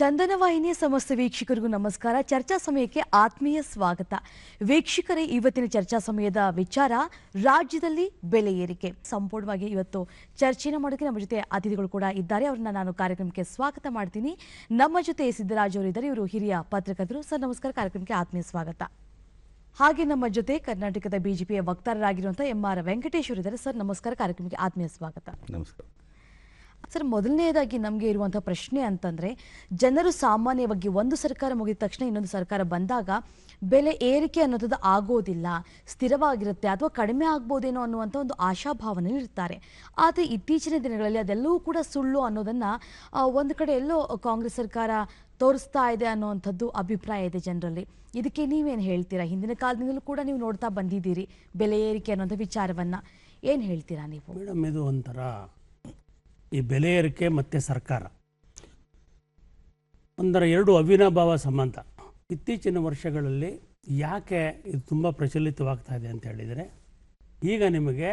ಚಂದನ ವಾಹಿನಿಯ ಸಮಸ್ತ ವೀಕ್ಷಕರಿಗೂ ನಮಸ್ಕಾರ. ಚರ್ಚಾ ಸಮಯಕ್ಕೆ ಆತ್ಮೀಯ ಸ್ವಾಗತ. ವೀಕ್ಷಕರೇ, ಇವತ್ತಿನ ಚರ್ಚಾ ಸಮಯದ ವಿಚಾರ, ರಾಜ್ಯದಲ್ಲಿ ಬೆಲೆ ಏರಿಕೆ. ಸಂಪೂರ್ಣವಾಗಿ ಇವತ್ತು ಚರ್ಚೆನ ಮಾಡೋಕೆ ನಮ್ಮ ಜೊತೆ ಅತಿಥಿಗಳು ಕೂಡ ಇದ್ದಾರೆ. ಅವ್ರನ್ನ ನಾನು ಕಾರ್ಯಕ್ರಮಕ್ಕೆ ಸ್ವಾಗತ ಮಾಡ್ತೀನಿ. ನಮ್ಮ ಜೊತೆ ಸಿದ್ದರಾಜ್ ಅವರು ಇದ್ದಾರೆ. ಇವರು ಹಿರಿಯ ಪತ್ರಕರ್ತರು. ಸರ್, ನಮಸ್ಕಾರ. ಕಾರ್ಯಕ್ರಮಕ್ಕೆ ಆತ್ಮೀಯ ಸ್ವಾಗತ. ಹಾಗೆ ನಮ್ಮ ಜೊತೆ ಕರ್ನಾಟಕದ ಬಿಜೆಪಿಯ ವಕ್ತಾರರಾಗಿರುವಂತಹ ಎಂ ಆರ್ ವೆಂಕಟೇಶ್ವರ ಇದ್ದಾರೆ. ಸರ್, ನಮಸ್ಕಾರ. ಕಾರ್ಯಕ್ರಮಕ್ಕೆ ಆತ್ಮೀಯ ಸ್ವಾಗತ. ನಮಸ್ಕಾರ. ಸರ್, ಮೊದಲನೇದಾಗಿ ನಮಗೆ ಇರುವಂಥ ಪ್ರಶ್ನೆ ಅಂತಂದರೆ, ಜನರು ಸಾಮಾನ್ಯವಾಗಿ ಒಂದು ಸರ್ಕಾರ ಮುಗಿದ ತಕ್ಷಣ ಇನ್ನೊಂದು ಸರ್ಕಾರ ಬಂದಾಗ ಬೆಲೆ ಏರಿಕೆ ಅನ್ನೋದು ಆಗೋದಿಲ್ಲ, ಸ್ಥಿರವಾಗಿರುತ್ತೆ ಅಥವಾ ಕಡಿಮೆ ಆಗ್ಬೋದೇನೋ ಅನ್ನುವಂಥ ಒಂದು ಆಶಾಭಾವನೆ ಇರ್ತಾರೆ. ಆದರೆ ಇತ್ತೀಚಿನ ದಿನಗಳಲ್ಲಿ ಅದೆಲ್ಲವೂ ಕೂಡ ಸುಳ್ಳು ಅನ್ನೋದನ್ನು ಒಂದು ಕಡೆ ಎಲ್ಲೋ ಕಾಂಗ್ರೆಸ್ ಸರ್ಕಾರ ತೋರಿಸ್ತಾ ಇದೆ ಅನ್ನುವಂಥದ್ದು ಅಭಿಪ್ರಾಯ ಇದೆ ಜನರಲ್ಲಿ. ಇದಕ್ಕೆ ನೀವೇನು ಹೇಳ್ತೀರಾ? ಹಿಂದಿನ ಕಾಲದಿಂದಲೂ ಕೂಡ ನೀವು ನೋಡ್ತಾ ಬಂದಿದ್ದೀರಿ ಬೆಲೆ ಏರಿಕೆ ಅನ್ನೋಂಥ ವಿಚಾರವನ್ನು. ಏನು ಹೇಳ್ತೀರಾ ನೀವು? ಮೇಡಮ್, ಇದು ಒಂಥರ ಈ ಬೆಲೆ ಏರಿಕೆ ಮತ್ತು ಸರ್ಕಾರ. ಒಂದರ ಎರಡು ಅವಿನಾಭಾವ ಸಂಬಂಧ. ಇತ್ತೀಚಿನ ವರ್ಷಗಳಲ್ಲಿ ಯಾಕೆ ಇದು ತುಂಬ ಪ್ರಚಲಿತವಾಗ್ತಾ ಇದೆ ಅಂತ ಹೇಳಿದರೆ, ಈಗ ನಿಮಗೆ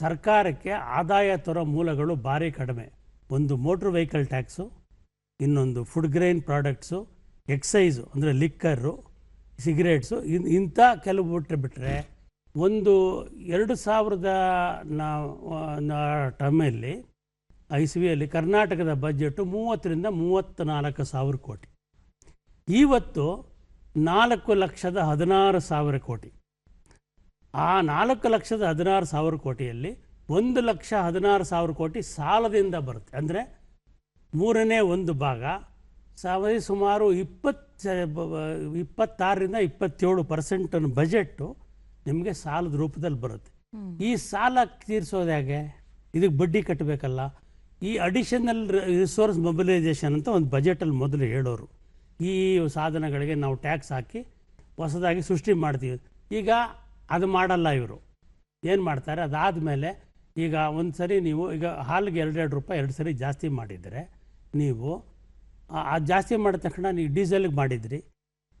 ಸರ್ಕಾರಕ್ಕೆ ಆದಾಯ ತರೋ ಮೂಲಗಳು ಭಾರಿ ಕಡಿಮೆ. ಒಂದು ಮೋಟ್ರ್ ವೆಹಿಕಲ್ ಟ್ಯಾಕ್ಸು, ಇನ್ನೊಂದು ಫುಡ್ ಗ್ರೈನ್ ಪ್ರಾಡಕ್ಟ್ಸು, ಎಕ್ಸೈಸು, ಅಂದರೆ ಲಿಕ್ಕರು, ಸಿಗರೇಟ್ಸು, ಇನ್, ಇಂಥ ಕೆಲವು ಬಿಟ್ಟರೆ ಬಿಟ್ಟರೆ ಒಂದು ಎರಡು ಸಾವಿರದ ಟರ್ಮಲ್ಲಿ ಇಸ್ವಿಯಲ್ಲಿ ಕರ್ನಾಟಕದ ಬಜೆಟು ಮೂವತ್ತರಿಂದ ಮೂವತ್ತ್ನಾಲ್ಕು ಸಾವಿರ ಕೋಟಿ. ಇವತ್ತು ನಾಲ್ಕು ಲಕ್ಷದ ಹದಿನಾರು ಸಾವಿರ ಕೋಟಿ. ಆ ನಾಲ್ಕು ಲಕ್ಷದ ಹದಿನಾರು ಸಾವಿರ ಕೋಟಿಯಲ್ಲಿ ಒಂದು ಲಕ್ಷ ಹದಿನಾರು ಸಾವಿರ ಕೋಟಿ ಸಾಲದಿಂದ ಬರುತ್ತೆ. ಅಂದರೆ ಮೂರನೇ ಒಂದು ಭಾಗ ಸಾವಿರ ಸುಮಾರು ಇಪ್ಪತ್ತು ಇಪ್ಪತ್ತಾರರಿಂದ ಇಪ್ಪತ್ತೇಳು ಪರ್ಸೆಂಟನ್ನು ಬಜೆಟ್ಟು ನಿಮಗೆ ಸಾಲದ ರೂಪದಲ್ಲಿ ಬರುತ್ತೆ. ಈ ಸಾಲ ತೀರಿಸೋದು ಹೇಗೆ? ಇದಕ್ಕೆ ಬಡ್ಡಿ ಕಟ್ಟಬೇಕಲ್ಲ. ಈ ಅಡಿಷನಲ್ ರಿಸೋರ್ಸ್ ಮೊಬಿಲೈಸೇಷನ್ ಅಂತ ಒಂದು ಬಜೆಟಲ್ಲಿ ಮೊದಲು ಹೇಳೋರು. ಈ ಸಾಧನಗಳಿಗೆ ನಾವು ಟ್ಯಾಕ್ಸ್ ಹಾಕಿ ಹೊಸದಾಗಿ ಸೃಷ್ಟಿ ಮಾಡ್ತೀವಿ. ಈಗ ಅದು ಮಾಡಲ್ಲ ಇವರು. ಏನು ಮಾಡ್ತಾರೆ? ಅದಾದ ಮೇಲೆ ಈಗ ಒಂದು ಸರಿ ನೀವು ಈಗ ಹಾಲಿಗೆ ಎರಡೆರಡು ರೂಪಾಯಿ ಎರಡು ಸರಿ ಜಾಸ್ತಿ ಮಾಡಿದರೆ ನೀವು, ಆ- ಜಾಸ್ತಿ ಮಾಡಿದ ತಕ್ಷಣ ನೀವು ಡೀಸೆಲ್ಗೆ ಮಾಡಿದ್ರಿ,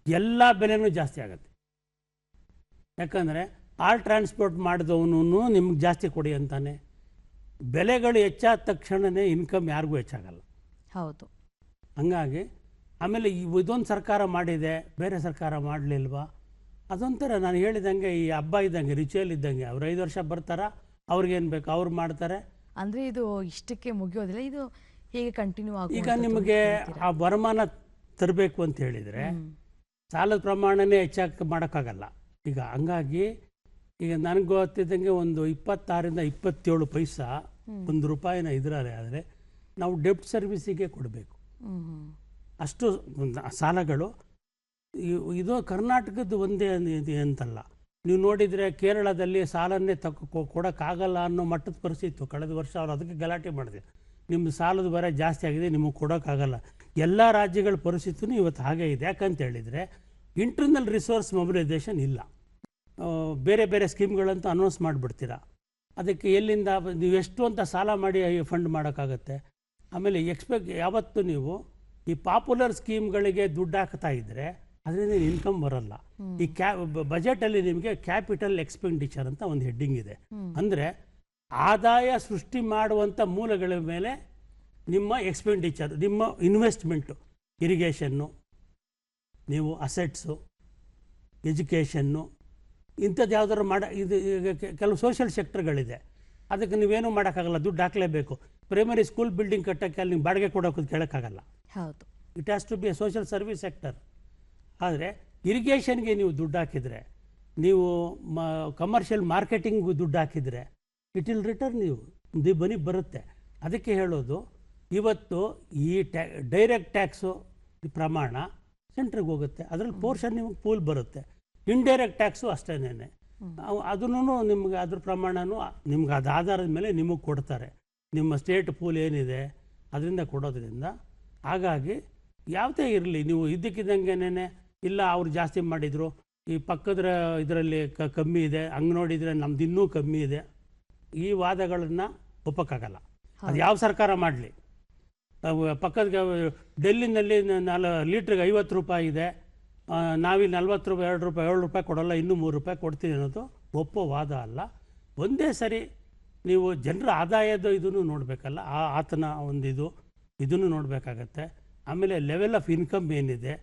ಎಲ್ಲ ಬೆಲೆನೂ ಜಾಸ್ತಿ ಆಗುತ್ತೆ. ಯಾಕಂದರೆ ಆಲ್ ಟ್ರಾನ್ಸ್ಪೋರ್ಟ್ ಮಾಡಿದವನು ನಿಮ್ಗೆ ಜಾಸ್ತಿ ಕೊಡಿ ಅಂತಾನೆ. ಬೆಲೆಗಳು ಹೆಚ್ಚಾದ ತಕ್ಷಣವೇ ಇನ್ಕಮ್ ಯಾರಿಗೂ ಹೆಚ್ಚಾಗಲ್ಲ. ಹೌದು. ಹಂಗಾಗಿ ಆಮೇಲೆ ಇದೊಂದು ಸರ್ಕಾರ ಮಾಡಿದೆ ಬೇರೆ ಸರ್ಕಾರ ಮಾಡಲಿಲ್ವಾ? ಅದೊಂಥರ ನಾನು ಹೇಳಿದಂಗೆ ಈ ಹಬ್ಬ ಇದ್ದಂಗೆ ರಿಚುವಲ್ ಇದ್ದಂಗೆ ಅವ್ರು ಐದು ವರ್ಷ ಬರ್ತಾರ? ಅವ್ರಿಗೇನು ಬೇಕು? ಅವ್ರು ಮಾಡ್ತಾರೆ. ಅಂದರೆ ಇದು ಇಷ್ಟಕ್ಕೆ ಮುಗಿಯೋದಿಲ್ಲ. ಇದು ಹೇಗೆ ಕಂಟಿನ್ಯೂ ಈಗ ನಿಮಗೆ ಆ ವರಮಾನ ತರಬೇಕು ಅಂತ ಹೇಳಿದರೆ ಸಾಲದ ಪ್ರಮಾಣನೇ ಹೆಚ್ಚಾಗಿ ಮಾಡೋಕ್ಕಾಗಲ್ಲ. ಈಗ ಹಂಗಾಗಿ ಈಗ ನನಗೆ ಗೊತ್ತಿದ್ದಂಗೆ ಒಂದು ಇಪ್ಪತ್ತಾರಿಂದ ಇಪ್ಪತ್ತೇಳು ಪೈಸಾ ಒಂದು ರೂಪಾಯಿನ ಇದರಾರೆ ಆದರೆ ನಾವು ಡೆಬ್ಟ್ ಸರ್ವಿಸಿಗೆ ಕೊಡಬೇಕು. ಅಷ್ಟು ಸಾಲಗಳು. ಇದು ಕರ್ನಾಟಕದ ಒಂದೇ ಇದೆ ಅಂತಲ್ಲ. ನೀವು ನೋಡಿದರೆ ಕೇರಳದಲ್ಲಿ ಸಾಲನ್ನೇ ತಕ್ಕ ಕೊಡೋಕ್ಕಾಗಲ್ಲ ಅನ್ನೋ ಮಟ್ಟದ ಪರಿಸ್ಥಿತಿ ಇತ್ತು ಕಳೆದ ವರ್ಷ ಅವರು ಅದಕ್ಕೆ ಗಲಾಟೆ ಮಾಡಿದೆ ನಿಮ್ಮ ಸಾಲದ ಬರ ಜಾಸ್ತಿ ಆಗಿದೆ ನಿಮಗೆ ಕೊಡೋಕ್ಕಾಗಲ್ಲ. ಎಲ್ಲ ರಾಜ್ಯಗಳ ಪರಿಸ್ಥಿತಿನೂ ಇವತ್ತು ಹಾಗೆ ಇದೆ. ಯಾಕಂತ ಹೇಳಿದರೆ ಇಂಟರ್ನಲ್ ರಿಸೋರ್ಸ್ ಮೊಬಿಲೈಸೇಷನ್ ಇಲ್ಲ. ಬೇರೆ ಬೇರೆ ಸ್ಕೀಮ್ಗಳಂತೂ ಅನೌನ್ಸ್ ಮಾಡಿಬಿಡ್ತೀರಾ? ಅದಕ್ಕೆ ಎಲ್ಲಿಂದ ನೀವು ಎಷ್ಟು ಅಂತ ಸಾಲ ಮಾಡಿ ಫಂಡ್ ಮಾಡೋಕ್ಕಾಗತ್ತೆ? ಆಮೇಲೆ ಎಕ್ಸ್ಪೆಕ್ಟ್ ಯಾವತ್ತು ನೀವು ಈ ಪಾಪ್ಯುಲರ್ ಸ್ಕೀಮ್ಗಳಿಗೆ ದುಡ್ಡು ಹಾಕ್ತಾ ಇದ್ದರೆ ಅದರಿಂದ ಇನ್ಕಮ್ ಬರಲ್ಲ. ಈ ಕ್ಯಾ ಬಜೆಟಲ್ಲಿ ನಿಮಗೆ ಕ್ಯಾಪಿಟಲ್ ಎಕ್ಸ್ಪೆಂಡಿಚರ್ ಅಂತ ಒಂದು ಹೆಡ್ಡಿಂಗ್ ಇದೆ. ಅಂದರೆ ಆದಾಯ ಸೃಷ್ಟಿ ಮಾಡುವಂಥ ಮೂಲಗಳ ಮೇಲೆ ನಿಮ್ಮ ಎಕ್ಸ್ಪೆಂಡಿಚರ್ ನಿಮ್ಮ ಇನ್ವೆಸ್ಟ್ಮೆಂಟು ಇರಿಗೇಷನ್ನು ನೀವು ಅಸೆಟ್ಸು ಎಜುಕೇಷನ್ನು ಇಂಥದ್ದು ಯಾವುದಾದ್ರು ಮಾಡ ಇದು ಈಗ ಕೆಲವು ಸೋಷಿಯಲ್ ಸೆಕ್ಟರ್ಗಳಿದೆ ಅದಕ್ಕೆ ನೀವೇನು ಮಾಡೋಕ್ಕಾಗಲ್ಲ ದುಡ್ಡು ಹಾಕಲೇಬೇಕು. ಪ್ರೈಮರಿ ಸ್ಕೂಲ್ ಬಿಲ್ಡಿಂಗ್ ಕಟ್ಟೋಕ್ಕೆ ಅಲ್ಲಿ ನೀವು ಬಾಡಿಗೆ ಕೊಡೋಕೆ ಕೇಳೋಕ್ಕಾಗಲ್ಲ. ಹೌದು. It has to be a social service sector ಆದರೆ ಇರಿಗೇಷನ್ಗೆ ನೀವು ದುಡ್ಡು ಹಾಕಿದರೆ ನೀವು ಮ ಕಮರ್ಷಿಯಲ್ ಮಾರ್ಕೆಟಿಂಗ್ ದುಡ್ಡು ಹಾಕಿದರೆ ಇಟ್ ವಿಲ್ ರಿಟರ್ನ್ ನೀವು ದಿ ಬನಿ ಬರುತ್ತೆ. ಅದಕ್ಕೆ ಹೇಳೋದು ಇವತ್ತು ಈ ಟ್ಯಾ ಡೈರೆಕ್ಟ್ ಟ್ಯಾಕ್ಸು ಪ್ರಮಾಣ ಸೆಂಟ್ರಿಗೆ ಹೋಗುತ್ತೆ. ಅದರಲ್ಲಿ ಪೋರ್ಷನ್ ನಿಮಗೆ ಪೂಲ್ ಬರುತ್ತೆ. ಇಂಡೈರೆಕ್ಟ್ ಟ್ಯಾಕ್ಸು ಅಷ್ಟೇನೆ ಅದನ್ನು ನಿಮ್ಗೆ ಅದ್ರ ಪ್ರಮಾಣನೂ ನಿಮ್ಗೆ ಅದು ಆಧಾರದ ಮೇಲೆ ನಿಮಗೆ ಕೊಡ್ತಾರೆ. ನಿಮ್ಮ ಸ್ಟೇಟ್ ಪೂಲ್ ಏನಿದೆ ಅದರಿಂದ ಕೊಡೋದ್ರಿಂದ. ಹಾಗಾಗಿ ಯಾವುದೇ ಇರಲಿ ನೀವು ಇದ್ದಕ್ಕಿದ್ದಂಗೆನೇ ಇಲ್ಲ ಅವ್ರು ಜಾಸ್ತಿ ಮಾಡಿದರು ಈ ಪಕ್ಕದ ಇದರಲ್ಲಿ ಕ ಕಮ್ಮಿ ಇದೆ ಹಂಗೆ ನೋಡಿದರೆ ನಮ್ದು ಇನ್ನೂ ಕಮ್ಮಿ ಇದೆ ಈ ವಾದಗಳನ್ನು ಒಪ್ಪಕ್ಕಾಗಲ್ಲ. ಅದು ಯಾವ ಸರ್ಕಾರ ಮಾಡಲಿ? ಪಕ್ಕದ ಡೆಲ್ಲಿನಲ್ಲಿ ನಾಲ್ಕು ನಾಲ್ ಲೀಟ್ರಿಗೆ ಐವತ್ತು ರೂಪಾಯಿ ಇದೆ ನಾವಿಲ್ಲಿ ನಲ್ವತ್ತು ರೂಪಾಯಿ, ಎರಡು ರೂಪಾಯಿ, ಏಳು ರೂಪಾಯಿ ಕೊಡೋಲ್ಲ, ಇನ್ನೂ ಮೂರು ರೂಪಾಯಿ ಕೊಡ್ತೀವಿ ಅನ್ನೋದು ಒಪ್ಪೋ ವಾದ ಅಲ್ಲ. ಒಂದೇ ಸರಿ ನೀವು ಜನರ ಆದಾಯದ ಇದನ್ನು ನೋಡಬೇಕಲ್ಲ, ಆ ಆತನ ಒಂದು ಇದು ಇದನ್ನು ನೋಡಬೇಕಾಗತ್ತೆ. ಆಮೇಲೆ ಲೆವೆಲ್ ಆಫ್ ಇನ್ಕಮ್ ಏನಿದೆ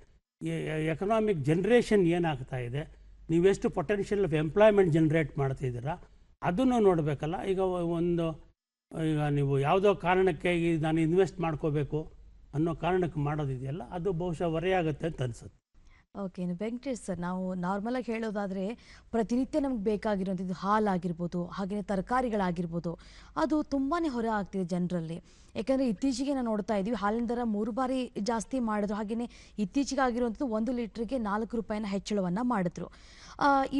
ಎಕನಾಮಿಕ್ ಜನ್ರೇಷನ್ ಏನಾಗ್ತಾ ಇದೆ ನೀವೆಷ್ಟು ಪೊಟೆನ್ಷಿಯಲ್ ಆಫ್ ಎಂಪ್ಲಾಯ್ಮೆಂಟ್ ಜನ್ರೇಟ್ ಮಾಡ್ತಿದ್ದೀರಾ, ಅದನ್ನು ನೋಡಬೇಕಲ್ಲ. ಈಗ ಒಂದು, ಈಗ ನೀವು ಯಾವುದೋ ಕಾರಣಕ್ಕೆ ನಾನು ಇನ್ವೆಸ್ಟ್ ಮಾಡ್ಕೋಬೇಕು ಅನ್ನೋ ಕಾರಣಕ್ಕೆ ಮಾಡೋದಿದೆಯಲ್ಲ, ಅದು ಬಹುಶಃ ಹೊರೆಯಾಗುತ್ತೆ ಅಂತ ಅನ್ಸುತ್ತೆ. ಓಕೆ ವೆಂಕಟೇಶ್ ಸರ್, ನಾವು ನಾರ್ಮಲಾಗಿ ಹೇಳೋದಾದ್ರೆ ಪ್ರತಿನಿತ್ಯ ನಮ್ಗೆ ಬೇಕಾಗಿರುವಂಥದ್ದು ಹಾಲಾಗಿರ್ಬೋದು ಹಾಗೆಯೇ ತರಕಾರಿಗಳಾಗಿರ್ಬೋದು, ಅದು ತುಂಬಾ ಹೊರ ಆಗ್ತಿದೆ ಜನರಲ್ಲಿ. ಯಾಕಂದರೆ ಇತ್ತೀಚೆಗೆ ನಾವು ನೋಡ್ತಾ ಇದ್ದೀವಿ, ಹಾಲಿನ ದರ ಮೂರು ಬಾರಿ ಜಾಸ್ತಿ ಮಾಡಿದ್ರು ಹಾಗೆಯೇ ಇತ್ತೀಚೆಗೆ ಆಗಿರುವಂಥದ್ದು ಒಂದು ಲೀಟ್ರಿಗೆ ನಾಲ್ಕು ರೂಪಾಯಿನ ಹೆಚ್ಚಳವನ್ನು ಮಾಡಿದ್ರು.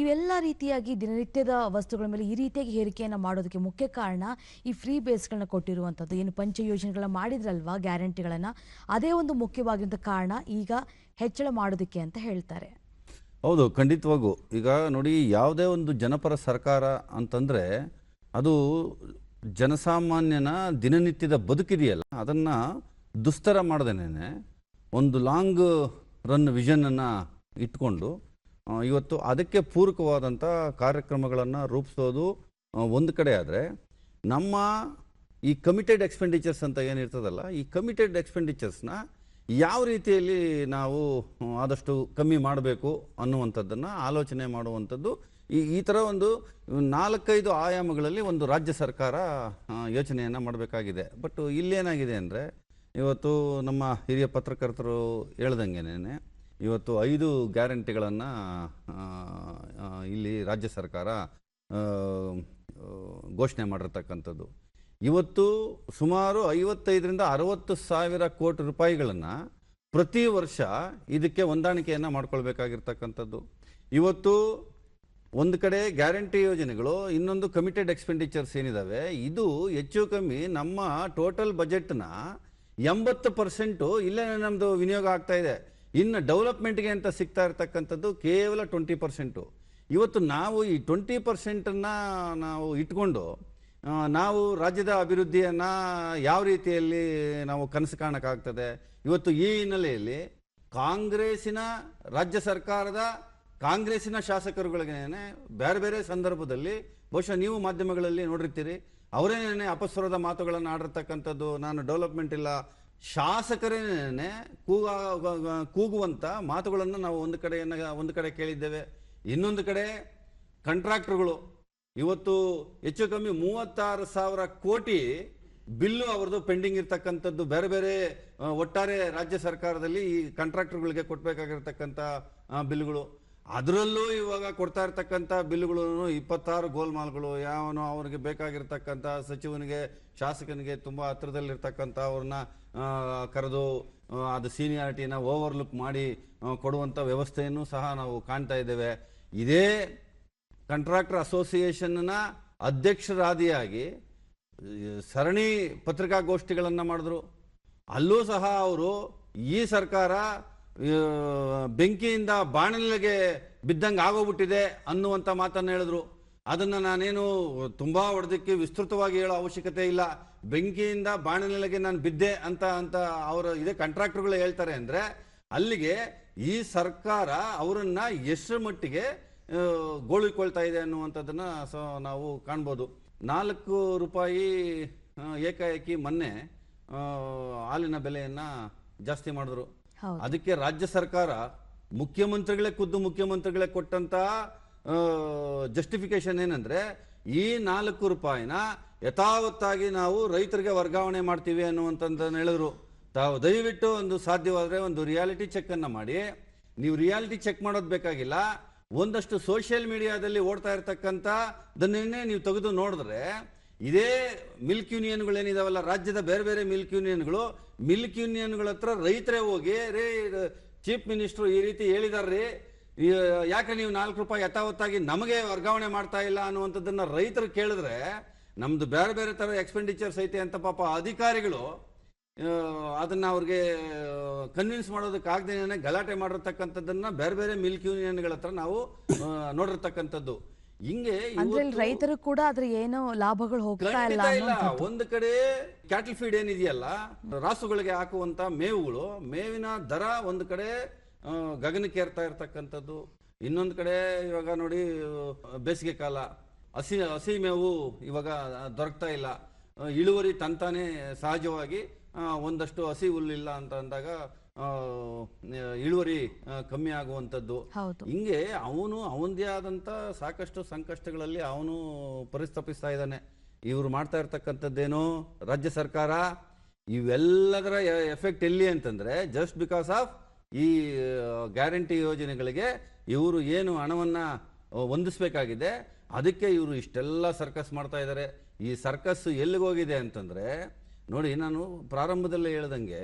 ಇವೆಲ್ಲ ರೀತಿಯಾಗಿ ದಿನನಿತ್ಯದ ವಸ್ತುಗಳ ಮೇಲೆ ಈ ರೀತಿಯಾಗಿ ಹೇರಿಕೆಯನ್ನು ಮಾಡೋದಕ್ಕೆ ಮುಖ್ಯ ಕಾರಣ ಈ ಫ್ರೀ ಬೇಸ್ಗಳನ್ನ ಕೊಟ್ಟಿರುವಂಥದ್ದು. ಏನು ಪಂಚ ಯೋಜನೆಗಳನ್ನ ಮಾಡಿದ್ರಲ್ವಾ ಗ್ಯಾರಂಟಿಗಳನ್ನು ಅದೇ ಒಂದು ಮುಖ್ಯವಾಗಿರುವಂಥ ಕಾರಣ. ಈಗ ಹೆಚ್ಚಳ ಮಾಡೋದಕ್ಕೆ ಅಂತ ಹೇಳ್ತಾರೆ. ಹೌದು, ಖಂಡಿತವಾಗೂ. ಈಗ ನೋಡಿ, ಯಾವುದೇ ಒಂದು ಜನಪರ ಸರ್ಕಾರ ಅಂತಂದರೆ ಅದು ಜನಸಾಮಾನ್ಯನ ದಿನನಿತ್ಯದ ಬದುಕಿದೆಯಲ್ಲ, ಅದನ್ನು ದುಸ್ತರ ಮಾಡ್ದೇನೆ ಒಂದು ಲಾಂಗ್ ರನ್ ವಿಷನನ್ನು ಇಟ್ಕೊಂಡು ಇವತ್ತು ಅದಕ್ಕೆ ಪೂರಕವಾದಂಥ ಕಾರ್ಯಕ್ರಮಗಳನ್ನು ರೂಪಿಸೋದು ಒಂದು ಕಡೆ ಆದರೆ ನಮ್ಮ ಈ ಕಮಿಟೆಡ್ ಎಕ್ಸ್ಪೆಂಡಿಚರ್ಸ್ ಅಂತ ಏನಿರ್ತದಲ್ಲ, ಈ ಕಮಿಟೆಡ್ ಎಕ್ಸ್ಪೆಂಡಿಚರ್ಸ್ನ ಯಾವ ರೀತಿಯಲ್ಲಿ ನಾವು ಆದಷ್ಟು ಕಮ್ಮಿ ಮಾಡಬೇಕು ಅನ್ನುವಂಥದ್ದನ್ನು ಆಲೋಚನೆ ಮಾಡುವಂಥದ್ದು. ಈ ಈ ಥರ ಒಂದು ನಾಲ್ಕೈದು ಆಯಾಮಗಳಲ್ಲಿ ಒಂದು ರಾಜ್ಯ ಸರ್ಕಾರ ಯೋಚನೆಯನ್ನು ಮಾಡಬೇಕಾಗಿದೆ. ಬಟ್ ಇಲ್ಲೇನಾಗಿದೆ ಅಂದರೆ, ಇವತ್ತು ನಮ್ಮ ಹಿರಿಯ ಪತ್ರಕರ್ತರು ಹೇಳ್ದಂಗೆನೇ ಇವತ್ತು ಐದು ಗ್ಯಾರಂಟಿಗಳನ್ನು ಇಲ್ಲಿ ರಾಜ್ಯ ಸರ್ಕಾರ ಘೋಷಣೆ ಮಾಡಿರ್ತಕ್ಕಂಥದ್ದು. ಇವತ್ತು ಸುಮಾರು ಐವತ್ತೈದರಿಂದ ಅರವತ್ತು ಸಾವಿರ ಕೋಟಿ ರೂಪಾಯಿಗಳನ್ನು ಪ್ರತಿ ವರ್ಷ ಇದಕ್ಕೆ ಹೊಂದಾಣಿಕೆಯನ್ನು ಮಾಡ್ಕೊಳ್ಬೇಕಾಗಿರ್ತಕ್ಕಂಥದ್ದು. ಇವತ್ತು ಒಂದು ಕಡೆ ಗ್ಯಾರಂಟಿ ಯೋಜನೆಗಳು, ಇನ್ನೊಂದು ಕಮಿಟೆಡ್ ಎಕ್ಸ್ಪೆಂಡಿಚರ್ಸ್ ಏನಿದಾವೆ, ಇದು ಹೆಚ್ಚು ಕಮ್ಮಿ ನಮ್ಮ ಟೋಟಲ್ ಬಜೆಟ್ನ ಎಂಬತ್ತು ಪರ್ಸೆಂಟು ಇಲ್ಲೇ ನಮ್ಮದು ವಿನಿಯೋಗ ಆಗ್ತಾ ಇದೆ. ಇನ್ನು ಡೆವಲಪ್ಮೆಂಟ್ಗೆ ಅಂತ ಸಿಗ್ತಾ ಇರ್ತಕ್ಕಂಥದ್ದು ಕೇವಲ ಟ್ವೆಂಟಿ ಪರ್ಸೆಂಟು ಇವತ್ತು ನಾವು ಈ ಟ್ವೆಂಟಿ ಪರ್ಸೆಂಟನ್ನು ನಾವು ಇಟ್ಕೊಂಡು ನಾವು ರಾಜ್ಯದ ಅಭಿವೃದ್ಧಿಯನ್ನು ಯಾವ ರೀತಿಯಲ್ಲಿ ನಾವು ಕನಸು ಕಾಣಕ್ಕಾಗ್ತದೆ? ಇವತ್ತು ಈ ಹಿನ್ನೆಲೆಯಲ್ಲಿ ಕಾಂಗ್ರೆಸ್ಸಿನ ರಾಜ್ಯ ಸರ್ಕಾರದ ಕಾಂಗ್ರೆಸ್ಸಿನ ಶಾಸಕರುಗಳಿಗೇನೆ ಬೇರೆ ಬೇರೆ ಸಂದರ್ಭದಲ್ಲಿ ಬಹುಶಃ ನೀವು ಮಾಧ್ಯಮಗಳಲ್ಲಿ ನೋಡಿರ್ತೀರಿ. ಅವರೇನೇ ಅಪಸ್ವರದ ಮಾತುಗಳನ್ನು ಆಡಿರ್ತಕ್ಕಂಥದ್ದು, ನಾನು ಡೆವಲಪ್ಮೆಂಟ್ ಇಲ್ಲ. ಶಾಸಕರೇನೇನೆ ಕೂಗ ಕೂಗುವಂಥ ಮಾತುಗಳನ್ನು ನಾವು ಒಂದು ಕಡೆಯನ್ನು, ಒಂದು ಕಡೆ ಕೇಳಿದ್ದೇವೆ. ಇನ್ನೊಂದು ಕಡೆ ಕಾಂಟ್ರಾಕ್ಟರ್ಗಳು ಇವತ್ತು ಹೆಚ್ಚು ಕಮ್ಮಿ ಮೂವತ್ತಾರು ಸಾವಿರ ಕೋಟಿ ಬಿಲ್ಲು ಅವ್ರದ್ದು ಪೆಂಡಿಂಗ್ ಇರ್ತಕ್ಕಂಥದ್ದು. ಬೇರೆ ಬೇರೆ ಒಟ್ಟಾರೆ ರಾಜ್ಯ ಸರ್ಕಾರದಲ್ಲಿ ಈ ಕಾಂಟ್ರಾಕ್ಟರ್ಗಳಿಗೆ ಕೊಡಬೇಕಾಗಿರ್ತಕ್ಕಂಥ ಬಿಲ್ಗಳು. ಅದರಲ್ಲೂ ಇವಾಗ ಕೊಡ್ತಾ ಇರ್ತಕ್ಕಂಥ ಬಿಲ್ಗಳು ಇಪ್ಪತ್ತಾರು ಗೋಲ್ಮಾಲ್ಗಳು, ಯಾವನು ಅವ್ರಿಗೆ ಬೇಕಾಗಿರ್ತಕ್ಕಂಥ ಸಚಿವನಿಗೆ, ಶಾಸಕನಿಗೆ ತುಂಬ ಹತ್ರದಲ್ಲಿರ್ತಕ್ಕಂಥ ಅವ್ರನ್ನ ಕರೆದು ಅದು ಸೀನಿಯಾರಿಟಿನ ಓವರ್ಲುಕ್ ಮಾಡಿ ಕೊಡುವಂಥ ವ್ಯವಸ್ಥೆಯನ್ನು ಸಹ ನಾವು ಕಾಣ್ತಾ ಇದ್ದೇವೆ. ಇದೇ ಕಾಂಟ್ರಾಕ್ಟರ್ ಅಸೋಸಿಯೇಷನ್ನ ಅಧ್ಯಕ್ಷರಾದಿಯಾಗಿ ಸರಣಿ ಪತ್ರಿಕಾಗೋಷ್ಠಿಗಳನ್ನು ಮಾಡಿದ್ರು. ಅಲ್ಲೂ ಸಹ ಅವರು ಈ ಸರ್ಕಾರ ಬೆಂಕಿಯಿಂದ ಬಾಣಲಿಗೆ ಬಿದ್ದಂಗೆ ಆಗೋಗ್ಬಿಟ್ಟಿದೆ ಅನ್ನುವಂಥ ಮಾತನ್ನು ಹೇಳಿದ್ರು. ಅದನ್ನು ನಾನೇನು ತುಂಬಾ ಹೊಡೆದಕ್ಕೆ ವಿಸ್ತೃತವಾಗಿ ಹೇಳೋ ಅವಶ್ಯಕತೆ ಇಲ್ಲ. ಬೆಂಕಿಯಿಂದ ಬಾಣಲಿಗೆ ನಾನು ಬಿದ್ದೆ ಅಂತ ಅಂತ ಅವರ ಇದೇ ಕಾಂಟ್ರಾಕ್ಟರ್ಗಳು ಹೇಳ್ತಾರೆ ಅಂದ್ರೆ, ಅಲ್ಲಿಗೆ ಈ ಸರ್ಕಾರ ಅವರನ್ನು ಎಷ್ಟರ ಮಟ್ಟಿಗೆ ಗೋಳಿಕೊಳ್ತಾ ಇದೆ ಅನ್ನುವಂಥದ್ದನ್ನು ಸೊ ನಾವು ಕಾಣ್ಬೋದು. ನಾಲ್ಕು ರೂಪಾಯಿ ಏಕಾಏಕಿ ಮೊನ್ನೆ ಹಾಲಿನ ಬೆಲೆಯನ್ನ ಜಾಸ್ತಿ ಮಾಡಿದ್ರು. ಅದಕ್ಕೆ ರಾಜ್ಯ ಸರ್ಕಾರ ಮುಖ್ಯಮಂತ್ರಿಗಳೇ ಖುದ್ದು ಮುಖ್ಯಮಂತ್ರಿಗಳೇ ಕೊಟ್ಟಂತ ಜಸ್ಟಿಫಿಕೇಶನ್ ಏನಂದ್ರೆ ಈ ನಾಲ್ಕು ರೂಪಾಯಿನ ಯಥಾವತ್ತಾಗಿ ನಾವು ರೈತರಿಗೆ ವರ್ಗಾವಣೆ ಮಾಡ್ತೀವಿ ಅನ್ನುವಂಥದ್ದನ್ನು ಹೇಳಿದ್ರು. ತಾವು ದಯವಿಟ್ಟು ಒಂದು ಸಾಧ್ಯವಾದರೆ ಒಂದು ರಿಯಾಲಿಟಿ ಚೆಕ್ ಅನ್ನ ಮಾಡಿ. ನೀವು ರಿಯಾಲಿಟಿ ಚೆಕ್ ಮಾಡೋದು ಬೇಕಾಗಿಲ್ಲ. ಒಂದಷ್ಟು ಸೋಷಿಯಲ್ ಮೀಡಿಯಾದಲ್ಲಿ ಓಡ್ತಾ ಇರ್ತಕ್ಕಂಥ ದನ್ನೇ ನೀವು ತೆಗೆದು ನೋಡಿದ್ರೆ, ಇದೇ ಮಿಲ್ಕ್ ಯೂನಿಯನ್ಗಳೇನಿದಾವಲ್ಲ, ರಾಜ್ಯದ ಬೇರೆ ಬೇರೆ ಮಿಲ್ಕ್ ಯೂನಿಯನ್ಗಳು, ಮಿಲ್ಕ್ ಯೂನಿಯನ್ಗಳ ಹತ್ರ ರೈತರೇ ಹೋಗಿ, ರೇ ಚೀಫ್ ಮಿನಿಸ್ಟ್ರು ಈ ರೀತಿ ಹೇಳಿದಾರ್ರಿ ಯಾಕೆ ನೀವು ನಾಲ್ಕು ರೂಪಾಯಿ ಯಥಾವತ್ತಾಗಿ ನಮಗೆ ವರ್ಗಾವಣೆ ಮಾಡ್ತಾ ಇಲ್ಲ ಅನ್ನುವಂಥದ್ದನ್ನ ರೈತರು ಕೇಳಿದ್ರೆ, ನಮ್ದು ಬೇರೆ ಬೇರೆ ತರ ಎಕ್ಸ್ಪೆಂಡಿಚರ್ಸ್ ಐತೆ ಅಂತ ಪಾಪ ಅಧಿಕಾರಿಗಳು ಅದನ್ನ ಅವ್ರಿಗೆ ಕನ್ವಿನ್ಸ್ ಮಾಡೋದಕ್ಕಾಗದೇನೆ ಗಲಾಟೆ ಮಾಡಿರ್ತಕ್ಕಂಥದ್ದನ್ನು ಬೇರೆ ಬೇರೆ ಮಿಲ್ಕ್ ಯೂನಿಯನ್ಗಳ ಹತ್ರ ನಾವು ನೋಡಿರ್ತಕ್ಕಂಥದ್ದು. ಹಿಂಗೆ ರೈತರು ಕೂಡ ಅದ್ರ ಏನೋ ಲಾಭಗಳು ಹೋಗ್ತಾ ಇಲ್ಲ ಒಂದು ಕಡೆ ಕ್ಯಾಟಲ್ ಫೀಡ್ ಏನಿದೆಯಲ್ಲ ರಾಸುಗಳಿಗೆ ಹಾಕುವಂತ ಮೇವುಗಳು ಮೇವಿನ ದರ ಒಂದು ಕಡೆ ಗಗನಕ್ಕೇರ್ತಾ ಇರ್ತಕ್ಕಂಥದ್ದು. ಇನ್ನೊಂದು ಕಡೆ ಇವಾಗ ನೋಡಿ ಬೇಸಿಗೆ ಕಾಲ. ಹಸಿ ಹಸಿ ಮೇವು ಇವಾಗ ದೊರಕ್ತಾ ಇಲ್ಲ. ಇಳುವರಿ ತಂತಾನೆ ಸಹಜವಾಗಿ ಒಂದಷ್ಟು ಹಸಿ ಹುಲ್ಲಿಲ್ಲ ಅಂತ ಅಂದಾಗ ಇಳುವರಿ ಕಮ್ಮಿ ಆಗುವಂಥದ್ದು. ಹಿಂಗೆ ಅವನು ಅವನದೇ ಆದಂತ ಸಾಕಷ್ಟು ಸಂಕಷ್ಟಗಳಲ್ಲಿ ಅವನು ಪರಿಸ್ತಪಿಸ್ತಾ ಇದ್ದಾನೆ. ಇವ್ರು ಮಾಡ್ತಾ ಇರ್ತಕ್ಕಂಥದ್ದೇನು? ರಾಜ್ಯ ಸರ್ಕಾರ ಇವೆಲ್ಲದರ ಎಫೆಕ್ಟ್ ಎಲ್ಲಿ ಅಂತಂದ್ರೆ ಜಸ್ಟ್ ಬಿಕಾಸ್ ಆಫ್ ಈ ಗ್ಯಾರಂಟಿ ಯೋಜನೆಗಳಿಗೆ ಇವರು ಏನು ಹಣವನ್ನ ಹೊಂದಿಸ್ಬೇಕಾಗಿದೆ ಅದಕ್ಕೆ ಇವರು ಇಷ್ಟೆಲ್ಲ ಸರ್ಕಸ್ ಮಾಡ್ತಾ ಇದ್ದಾರೆ ಈ ಸರ್ಕಸ್ ಎಲ್ಲಿಗೆ ಹೋಗಿದೆ ಅಂತಂದ್ರೆ ನೋಡಿ, ನಾನು ಪ್ರಾರಂಭದಲ್ಲೇ ಹೇಳ್ದಂಗೆ,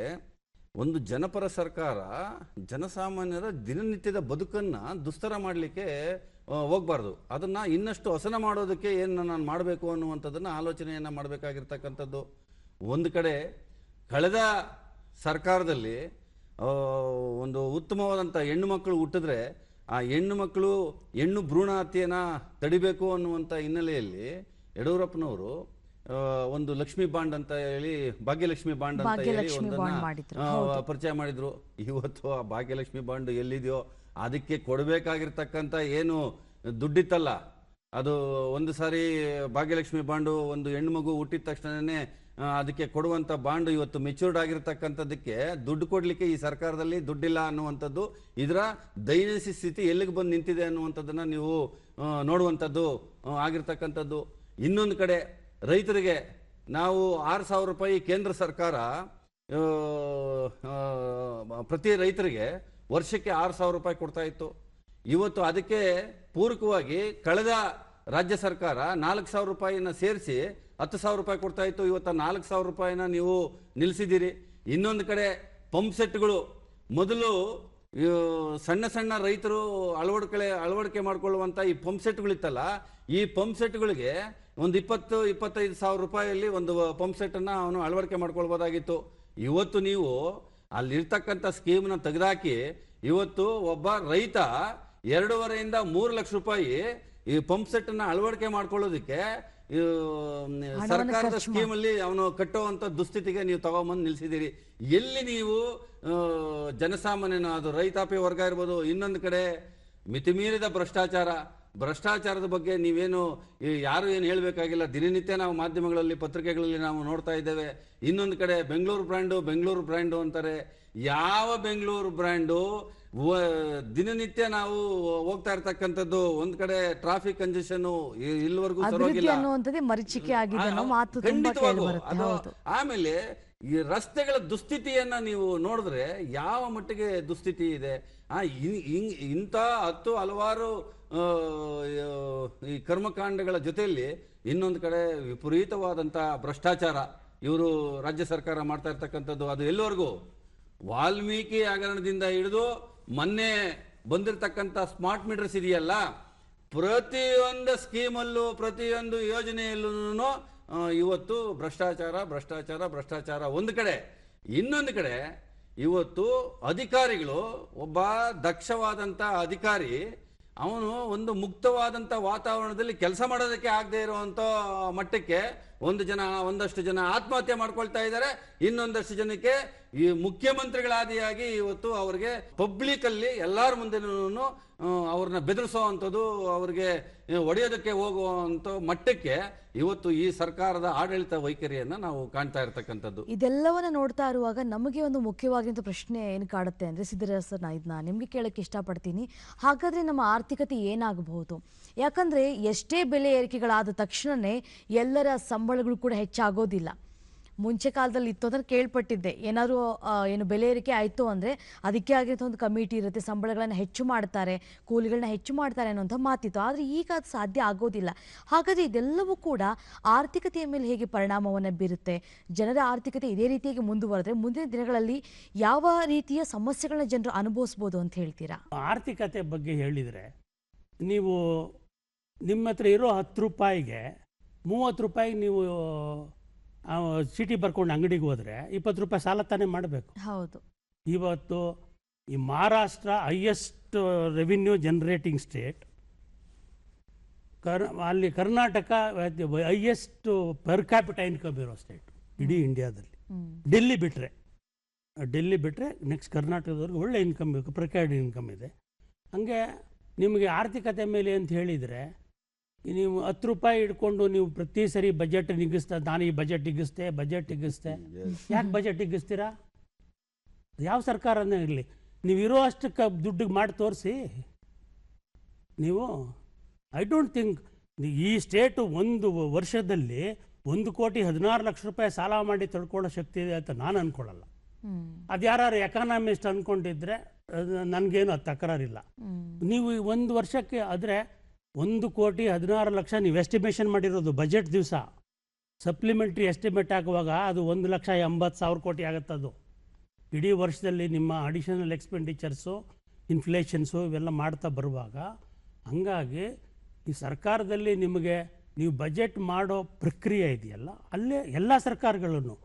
ಒಂದು ಜನಪರ ಸರ್ಕಾರ ಜನಸಾಮಾನ್ಯರ ದಿನನಿತ್ಯದ ಬದುಕನ್ನ ದುಸ್ತರ ಮಾಡಲಿಕ್ಕೆ ಹೋಗ್ಬಾರ್ದು. ಅದನ್ನ ಇನ್ನಷ್ಟು ಹಸನ ಮಾಡೋದಕ್ಕೆ ಏನು ನಾನು ಮಾಡಬೇಕು ಅನ್ನುವಂಥದ್ದನ್ನು ಆಲೋಚನೆಯನ್ನು ಮಾಡಬೇಕಾಗಿರ್ತಕ್ಕಂಥದ್ದು. ಒಂದು ಕಡೆ ಕಳೆದ ಸರ್ಕಾರದಲ್ಲಿ ಒಂದು ಉತ್ತಮವಾದಂಥ ಹೆಣ್ಣು ಮಕ್ಕಳು ಹುಟ್ಟಿದ್ರೆ, ಆ ಹೆಣ್ಣು ಮಕ್ಕಳು ಹೆಣ್ಣು ಭ್ರೂಣ ಹತ್ಯೆಯನ್ನು ತಡಿಬೇಕು ಅನ್ನುವಂಥ ಹಿನ್ನೆಲೆಯಲ್ಲಿ ಯಡಿಯೂರಪ್ಪನವರು ಒಂದು ಲಕ್ಷ್ಮಿ ಬಾಂಡ್ ಅಂತ ಹೇಳಿ ಭಾಗ್ಯಲಕ್ಷ್ಮಿ ಬಾಂಡ್ ಅಂತ ಹೇಳಿ ಒಂದನ್ನ ಪರಿಚಯ ಮಾಡಿದ್ರು. ಇವತ್ತು ಆ ಭಾಗ್ಯಲಕ್ಷ್ಮಿ ಬಾಂಡ್ ಎಲ್ಲಿದೆಯೋ ಅದಕ್ಕೆ ಕೊಡಬೇಕಾಗಿರ್ತಕ್ಕಂಥ ಏನು ದುಡ್ಡಿತ್ತಲ್ಲ. ಅದು ಒಂದು ಸಾರಿ ಭಾಗ್ಯಲಕ್ಷ್ಮಿ ಬಾಂಡು ಒಂದು ಹೆಣ್ಮಗು ಹುಟ್ಟಿದ ತಕ್ಷಣನೇ ಅದಕ್ಕೆ ಕೊಡುವಂತ ಬಾಂಡ್ ಇವತ್ತು ಮೆಚೂರ್ಡ್ ಆಗಿರ್ತಕ್ಕಂಥದ್ದಕ್ಕೆ ದುಡ್ಡು ಕೊಡ್ಲಿಕ್ಕೆ ಈ ಸರ್ಕಾರದಲ್ಲಿ ದುಡ್ಡಿಲ್ಲ ಅನ್ನುವಂಥದ್ದು ಇದರ ದೈನಸಿ ಸ್ಥಿತಿ ಎಲ್ಲಿಗೆ ಬಂದು ನಿಂತಿದೆ ಅನ್ನುವಂಥದ್ದನ್ನ ನೀವು ನೋಡುವಂಥದ್ದು ಆಗಿರ್ತಕ್ಕಂಥದ್ದು. ಇನ್ನೊಂದು ಕಡೆ ರೈತರಿಗೆ ನಾವು ಆರು ಸಾವಿರ ರೂಪಾಯಿ ಕೇಂದ್ರ ಸರ್ಕಾರ ಪ್ರತಿ ರೈತರಿಗೆ ವರ್ಷಕ್ಕೆ ಆರು ಸಾವಿರ ರೂಪಾಯಿ ಕೊಡ್ತಾ ಇತ್ತು. ಇವತ್ತು ಅದಕ್ಕೆ ಪೂರಕವಾಗಿ ಕಳೆದ ರಾಜ್ಯ ಸರ್ಕಾರ ನಾಲ್ಕು ಸಾವಿರ ರೂಪಾಯಿನ ಸೇರಿಸಿ ಹತ್ತು ಸಾವಿರ ರೂಪಾಯಿ ಕೊಡ್ತಾ ಇತ್ತು. ಇವತ್ತು ನಾಲ್ಕು ಸಾವಿರ ರೂಪಾಯಿನ ನೀವು ನಿಲ್ಲಿಸಿದ್ದೀರಿ. ಇನ್ನೊಂದು ಕಡೆ ಪಂಪ್ ಸೆಟ್ಗಳು, ಮೊದಲು ಸಣ್ಣ ಸಣ್ಣ ರೈತರು ಅಳವಡಿಕೆ ಅಳವಡಿಕೆ ಮಾಡಿಕೊಳ್ಳುವಂಥ ಈ ಪಂಪ್ ಸೆಟ್ಗಳಿತ್ತಲ್ಲ, ಈ ಪಂಪ್ ಸೆಟ್ಗಳಿಗೆ ಒಂದು ಇಪ್ಪತ್ತು ಇಪ್ಪತ್ತೈದು ಸಾವಿರ ರೂಪಾಯಿಯಲ್ಲಿ ಒಂದು ಪಂಪ್ ಸೆಟ್ಟನ್ನು ಅನ್ನ ಅವನು ಅಳವಡಿಕೆ ಮಾಡ್ಕೊಳ್ಬೋದಾಗಿತ್ತು. ಇವತ್ತು ನೀವು ಅಲ್ಲಿರ್ತಕ್ಕಂಥ ಸ್ಕೀಮ್ನ ತೆಗೆದಾಕಿ ಇವತ್ತು ಒಬ್ಬ ರೈತ ಎರಡೂವರೆಯಿಂದ ಮೂರು ಲಕ್ಷ ರೂಪಾಯಿ ಈ ಪಂಪ್ ಸೆಟ್ಟನ್ನು ಅನ್ನ ಅಳವಡಿಕೆ ಮಾಡ್ಕೊಳ್ಳೋದಕ್ಕೆ ಸರ್ಕಾರದ ಸ್ಕೀಮಲ್ಲಿ ಅವನು ಕಟ್ಟುವಂತ ದುಸ್ಥಿತಿಗೆ ನೀವು ತಗೊಂಬಂದು ನಿಲ್ಸಿದ್ದೀರಿ. ಎಲ್ಲಿ ನೀವು ಜನಸಾಮಾನ್ಯನ ಅದು ರೈತಾಪಿ ವರ್ಗ ಇರ್ಬೋದು ಇನ್ನೊಂದು ಕಡೆ ಮಿತಿಮೀರಿದ ಭ್ರಷ್ಟಾಚಾರ ಭ್ರಷ್ಟಾಚಾರದ ಬಗ್ಗೆ ನೀವೇನು ಯಾರು ಏನು ಹೇಳಬೇಕಾಗಿಲ್ಲ. ದಿನನಿತ್ಯ ನಾವು ಮಾಧ್ಯಮಗಳಲ್ಲಿ ಪತ್ರಿಕೆಗಳಲ್ಲಿ ನಾವು ನೋಡ್ತಾ ಇದ್ದೇವೆ. ಇನ್ನೊಂದು ಕಡೆ ಬೆಂಗಳೂರು ಬ್ರ್ಯಾಂಡು ಬೆಂಗಳೂರು ಬ್ರ್ಯಾಂಡು ಅಂತಾರೆ. ಯಾವ ಬೆಂಗಳೂರು ಬ್ರ್ಯಾಂಡು ದಿನನಿತ್ಯ ನಾವು ಹೋಗ್ತಾ ಇರ್ತಕ್ಕಂಥದ್ದು ಒಂದ್ ಕಡೆ ಟ್ರಾಫಿಕ್ ಕಂಜೆಷನ್ ಇಲ್ಲಿವರೆಗೂ ಅದು ಆಮೇಲೆ ಈ ರಸ್ತೆಗಳ ದುಸ್ಥಿತಿಯನ್ನ ನೀವು ನೋಡಿದ್ರೆ ಯಾವ ಮಟ್ಟಿಗೆ ದುಸ್ಥಿತಿ ಇದೆ? ಆ ಇಂಥ ಹತ್ತು ಹಲವಾರು ಈ ಕರ್ಮಕಾಂಡಗಳ ಜೊತೆಯಲ್ಲಿ ಇನ್ನೊಂದು ಕಡೆ ವಿಪರೀತವಾದಂಥ ಭ್ರಷ್ಟಾಚಾರ. ಇವರು ರಾಜ್ಯ ಸರ್ಕಾರ ಮಾಡ್ತಾ ಇರ್ತಕ್ಕಂಥದ್ದು ಅದು ಎಲ್ಲವರೆಗೂ ವಾಲ್ಮೀಕಿ ಹಗರಣದಿಂದ ಹಿಡಿದು ಮೊನ್ನೆ ಬಂದಿರತಕ್ಕಂಥ ಸ್ಮಾರ್ಟ್ ಮೀಟರ್ಸ್ ಇದೆಯಲ್ಲ, ಪ್ರತಿಯೊಂದು ಸ್ಕೀಮಲ್ಲೂ, ಪ್ರತಿಯೊಂದು ಯೋಜನೆಯಲ್ಲೂ ಇವತ್ತು ಭ್ರಷ್ಟಾಚಾರ ಭ್ರಷ್ಟಾಚಾರ ಭ್ರಷ್ಟಾಚಾರ ಒಂದು ಕಡೆ. ಇನ್ನೊಂದು ಕಡೆ ಇವತ್ತು ಅಧಿಕಾರಿಗಳು, ಒಬ್ಬ ದಕ್ಷವಾದಂಥ ಅಧಿಕಾರಿ ಅವನು ಒಂದು ಮುಕ್ತವಾದಂಥ ವಾತಾವರಣದಲ್ಲಿ ಕೆಲಸ ಮಾಡೋದಕ್ಕೆ ಆಗದೆ ಇರುವಂಥ ಮಟ್ಟಕ್ಕೆ ಒಂದು ಜನ, ಒಂದಷ್ಟು ಜನ ಆತ್ಮಹತ್ಯೆ ಮಾಡ್ಕೊಳ್ತಾ ಇದ್ದಾರೆ. ಇನ್ನೊಂದಷ್ಟು ಜನಕ್ಕೆ ಈ ಮುಖ್ಯಮಂತ್ರಿಗಳಾದಿಯಾಗಿ ಇವತ್ತು ಅವ್ರಿಗೆ ಪಬ್ಲಿಕ್ ಅಲ್ಲಿ ಎಲ್ಲಾರ ಮುಂದೆನೂ ಅವ್ರನ್ನ ಬೆದರಿಸುವಂಥದ್ದು, ಅವ್ರಿಗೆ ಒಡೆಯೋದಕ್ಕೆ ಹೋಗುವಂತ ಮಟ್ಟಕ್ಕೆ ಇವತ್ತು ಈ ಸರ್ಕಾರದ ಆಡಳಿತ ವೈಖರಿಯನ್ನ ನಾವು ಕಾಣ್ತಾ ಇರ್ತಕ್ಕಂಥದ್ದು. ಇದೆಲ್ಲವನ್ನ ನೋಡ್ತಾ ಇರುವಾಗ ನಮಗೆ ಒಂದು ಮುಖ್ಯವಾಗಿಂತ ಪ್ರಶ್ನೆ ಏನು ಕಾಡುತ್ತೆ ಅಂದ್ರೆ ಸಿದ್ದರಾಮ ಸರ್ ನಾ ಇದನ್ನ ನಿಮ್ಗೆ ಕೇಳಕ್ಕೆ ಇಷ್ಟಪಡ್ತೀನಿ. ಹಾಗಾದ್ರೆ ನಮ್ಮ ಆರ್ಥಿಕತೆ ಏನಾಗಬಹುದು? ಯಾಕಂದ್ರೆ ಎಷ್ಟೇ ಬೆಲೆ ಏರಿಕೆಗಳಾದ ತಕ್ಷಣನೇ ಎಲ್ಲರ ಸಂಬಳಗಳು ಕೂಡ ಹೆಚ್ಚಾಗೋದಿಲ್ಲ. ಮುಂಚೆ ಕಾಲದಲ್ಲಿ ಇತ್ತು ಅಂತ ಕೇಳ್ಪಟ್ಟಿದ್ದೆ. ಏನಾದರೂ ಏನು ಬೆಲೆ ಏರಿಕೆ ಆಯಿತು ಅಂದರೆ ಅದಕ್ಕೆ ಆಗಿರೋ ಒಂದು ಕಮಿಟಿ ಇರುತ್ತೆ, ಸಂಬಳಗಳನ್ನು ಹೆಚ್ಚು ಮಾಡ್ತಾರೆ, ಕೂಲಿಗಳನ್ನ ಹೆಚ್ಚು ಮಾಡ್ತಾರೆ ಅನ್ನೋಂಥ ಮಾತಿತ್ತು. ಆದರೆ ಈಗ ಅದು ಸಾಧ್ಯ ಆಗೋದಿಲ್ಲ. ಹಾಗಾದರೆ ಇದೆಲ್ಲವೂ ಕೂಡ ಆರ್ಥಿಕತೆಯ ಮೇಲೆ ಹೇಗೆ ಪರಿಣಾಮವನ್ನು ಬೀರುತ್ತೆ? ಜನರ ಆರ್ಥಿಕತೆ ಇದೇ ರೀತಿಯಾಗಿ ಮುಂದುವರೆದ್ರೆ ಮುಂದಿನ ದಿನಗಳಲ್ಲಿ ಯಾವ ರೀತಿಯ ಸಮಸ್ಯೆಗಳನ್ನ ಜನರು ಅನುಭವಿಸ್ಬೋದು ಅಂತ ಹೇಳ್ತೀರಾ? ಆರ್ಥಿಕತೆ ಬಗ್ಗೆ ಹೇಳಿದರೆ ನೀವು ನಿಮ್ಮ ಹತ್ರ ಇರೋ ಹತ್ತು ರೂಪಾಯಿಗೆ ಮೂವತ್ತು ರೂಪಾಯಿಗೆ ನೀವು ಸಿಟಿ ಚೀಟಿ ಬರ್ಕೊಂಡು ಅಂಗಡಿಗೆ ಹೋದ್ರೆ ಇಪ್ಪತ್ತು ರೂಪಾಯಿ ಸಾಲ ತಾನೇ ಮಾಡಬೇಕು. ಹೌದು. ಇವತ್ತು ಈ Maharashtra highest revenue generating state ಕರ್ ಅಲ್ಲಿ Karnataka highest per capita income ಇರೋ ಸ್ಟೇಟ್ ಇಡೀ ಇಂಡಿಯಾದಲ್ಲಿ. ಡೆಲ್ಲಿ ಬಿಟ್ಟರೆ ಡೆಲ್ಲಿ ಬಿಟ್ಟರೆ ನೆಕ್ಸ್ಟ್ ಕರ್ನಾಟಕದವ್ರಿಗೆ ಒಳ್ಳೆ ಇನ್ಕಮ್ ಬೇಕು per ಇನ್ಕಮ್ ಇದೆ. ಹಂಗೆ ನಿಮಗೆ ಆರ್ಥಿಕತೆ ಮೇಲೆ ಅಂತ ಹೇಳಿದರೆ ನೀವು ಹತ್ತು ರೂಪಾಯಿ ಇಟ್ಕೊಂಡು ನೀವು ಪ್ರತಿ ಸರಿ ಬಜೆಟ್ ನಿಗಿಸ್ತಾ ನಾನು ಈ ಬಜೆಟ್ ಹಿಗಿಸ್ತೆ ಬಜೆಟ್ ಹಿಗಿಸ್ತೆ ಯಾಕೆ ಬಜೆಟ್ ಹಿಗಿಸ್ತೀರಾ ಯಾವ ಸರ್ಕಾರನೇ ಇರಲಿ. ನೀವು ಇರೋ ಅಷ್ಟಕ್ಕೆ ದುಡ್ಡಿಗೆ ಮಾಡಿ ತೋರಿಸಿ. ನೀವು ಐ ಡೋಂಟ್ ಥಿಂಕ್ ಈ ಸ್ಟೇಟು ಒಂದು ವರ್ಷದಲ್ಲಿ ಒಂದು ಕೋಟಿ ಹದಿನಾರು ಲಕ್ಷ ರೂಪಾಯಿ ಸಾಲ ಮಾಡಿ ತಡ್ಕೊಳ್ಳೋ ಶಕ್ತಿ ಇದೆ ಅಂತ ನಾನು ಅಂದ್ಕೊಳ್ಳಲ್ಲ ಅದು ಯಾರು ಎಕಾನಮಿಸ್ಟ್ ಅಂದ್ಕೊಂಡಿದ್ರೆ ನನಗೇನು ಅದು ತಕರಾರಿಲ್ಲ. ನೀವು ಈ ಒಂದು ವರ್ಷಕ್ಕೆ ಆದರೆ ಒಂದು ಕೋಟಿ ಹದಿನಾರು ಲಕ್ಷ ನೀವು ಎಸ್ಟಿಮೇಷನ್ ಮಾಡಿರೋದು ಬಜೆಟ್ ದಿವಸ. ಸಪ್ಲಿಮೆಂಟ್ರಿ ಎಸ್ಟಿಮೇಟ್ ಹಾಕುವಾಗ ಅದು ಒಂದು ಲಕ್ಷ ಎಂಬತ್ತು ಸಾವಿರ ಕೋಟಿ ಆಗುತ್ತೆ ಅದು. ಇಡೀ ವರ್ಷದಲ್ಲಿ ನಿಮ್ಮ ಅಡಿಷನಲ್ ಎಕ್ಸ್ಪೆಂಡಿಚರ್ಸು ಇನ್ಫ್ಲೇಷನ್ಸು ಇವೆಲ್ಲ ಮಾಡ್ತಾ ಬರುವಾಗ ಹಂಗಾಗಿ ಈ ಸರ್ಕಾರದಲ್ಲಿ ನಿಮಗೆ ನೀವು ಬಜೆಟ್ ಮಾಡೋ ಪ್ರಕ್ರಿಯೆ ಇದೆಯಲ್ಲ, ಅಲ್ಲೇ ಎಲ್ಲ ಸರ್ಕಾರಗಳನ್ನು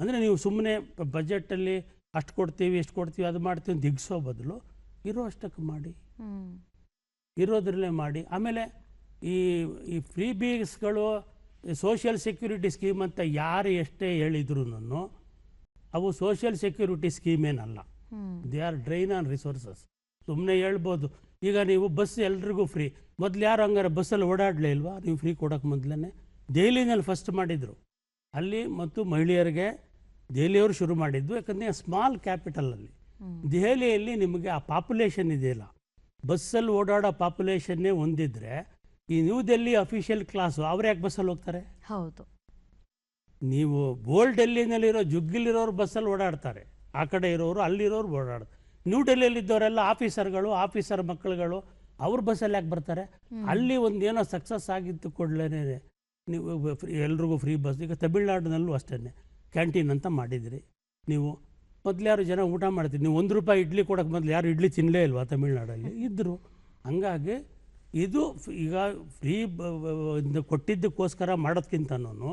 ಅಂದರೆ ನೀವು ಸುಮ್ಮನೆ ಬಜೆಟಲ್ಲಿ ಅಷ್ಟು ಕೊಡ್ತೀವಿ, ಇಷ್ಟು ಕೊಡ್ತೀವಿ, ಅದು ಮಾಡ್ತೀವಿ ದಿಗ್ಸೋ ಬದಲು ಇರೋ ಅಷ್ಟಕ್ಕೆ ಮಾಡಿ ಇರೋದ್ರಲ್ಲೇ ಮಾಡಿ. ಆಮೇಲೆ ಈ ಈ ಫ್ರೀ ಬೀಸ್ಗಳು ಸೋಷಿಯಲ್ ಸೆಕ್ಯೂರಿಟಿ ಸ್ಕೀಮ್ ಅಂತ ಯಾರು ಎಷ್ಟೇ ಹೇಳಿದ್ರು ಅವು ಸೋಷಿಯಲ್ ಸೆಕ್ಯೂರಿಟಿ ಸ್ಕೀಮ್ ಏನಲ್ಲ. They are drain on resources ಸುಮ್ಮನೆ ಹೇಳ್ಬೋದು. ಈಗ ನೀವು ಬಸ್ ಎಲ್ರಿಗೂ ಫ್ರೀ ಮೊದಲು ಯಾರು ಹಂಗಾರೆ ಬಸ್ಸಲ್ಲಿ ಓಡಾಡಲೇ ಇಲ್ವಾ? ನೀವು ಫ್ರೀ ಕೊಡೋಕೆ ಮೊದಲೇ ದೆಹಲಿನಲ್ಲಿ ಫಸ್ಟ್ ಮಾಡಿದರು. ಅಲ್ಲಿ ಮತ್ತು ಮಹಿಳೆಯರಿಗೆ ದೆಹಲಿಯವರು ಶುರು ಮಾಡಿದ್ದು. ಯಾಕಂದರೆ ಸ್ಮಾಲ್ ಕ್ಯಾಪಿಟಲಲ್ಲಿ. ದೆಹಲಿಯಲ್ಲಿ ನಿಮಗೆ ಆ ಪಾಪ್ಯುಲೇಷನ್ ಇದೆಯಲ್ಲ. ಬಸ್ಸಲ್ಲಿ ಓಡಾಡೋ ಪಾಪ್ಯುಲೇಷನ್ನೇ ಹೊಂದಿದ್ರೆ ಈ ನ್ಯೂ ಡೆಲ್ಲಿ ಅಫಿಷಿಯಲ್ ಕ್ಲಾಸು ಅವ್ರು ಯಾಕೆ ಬಸ್ಸಲ್ಲಿ ಹೋಗ್ತಾರೆ? ಹೌದು. ನೀವು ಓಲ್ಡ್ ಡೆಲ್ಲಿನಲ್ಲಿರೋ ಜುಗ್ಗಿಲಿರೋರು ಬಸ್ಸಲ್ಲಿ ಓಡಾಡ್ತಾರೆ. ಆ ಕಡೆ ಇರೋರು ಅಲ್ಲಿರೋರು ಓಡಾಡ್ತಾರೆ. ನ್ಯೂ ಡೆಲ್ಲಿಯಲ್ಲಿದ್ದವರೆಲ್ಲ ಆಫೀಸರ್ಗಳು ಆಫೀಸರ್ ಮಕ್ಕಳುಗಳು ಅವ್ರ ಬಸ್ಸಲ್ಲಿ ಯಾಕೆ ಬರ್ತಾರೆ? ಅಲ್ಲಿ ಒಂದೇನೋ ಏನೋ ಸಕ್ಸಸ್ ಆಗಿತ್ತು ಕೂಡಲೇ ನೀವು ಎಲ್ರಿಗೂ ಫ್ರೀ ಬಸ್ ಈಗ ತಮಿಳ್ನಾಡಿನಲ್ಲೂ ಅಷ್ಟೇ ಕ್ಯಾಂಟೀನ್ ಅಂತ ಮಾಡಿದಿರಿ. ನೀವು ಮೊದಲು ಯಾರು ಜನ ಊಟ ಮಾಡ್ತೀನಿ ನೀವು ಒಂದು ರೂಪಾಯಿ ಇಡ್ಲಿ ಕೊಡೋಕೆ ಮೊದಲು ಯಾರು ಇಡ್ಲಿ ತಿನ್ನಲೇ ಇಲ್ವಾ ತಮಿಳ್ನಾಡಲ್ಲಿ? ಇದ್ದರು ಹಂಗಾಗಿ ಇದು ಈಗ ಫ್ರೀ ಕೊಟ್ಟಿದ್ದಕ್ಕೋಸ್ಕರ ಮಾಡೋದಕ್ಕಿಂತನೂ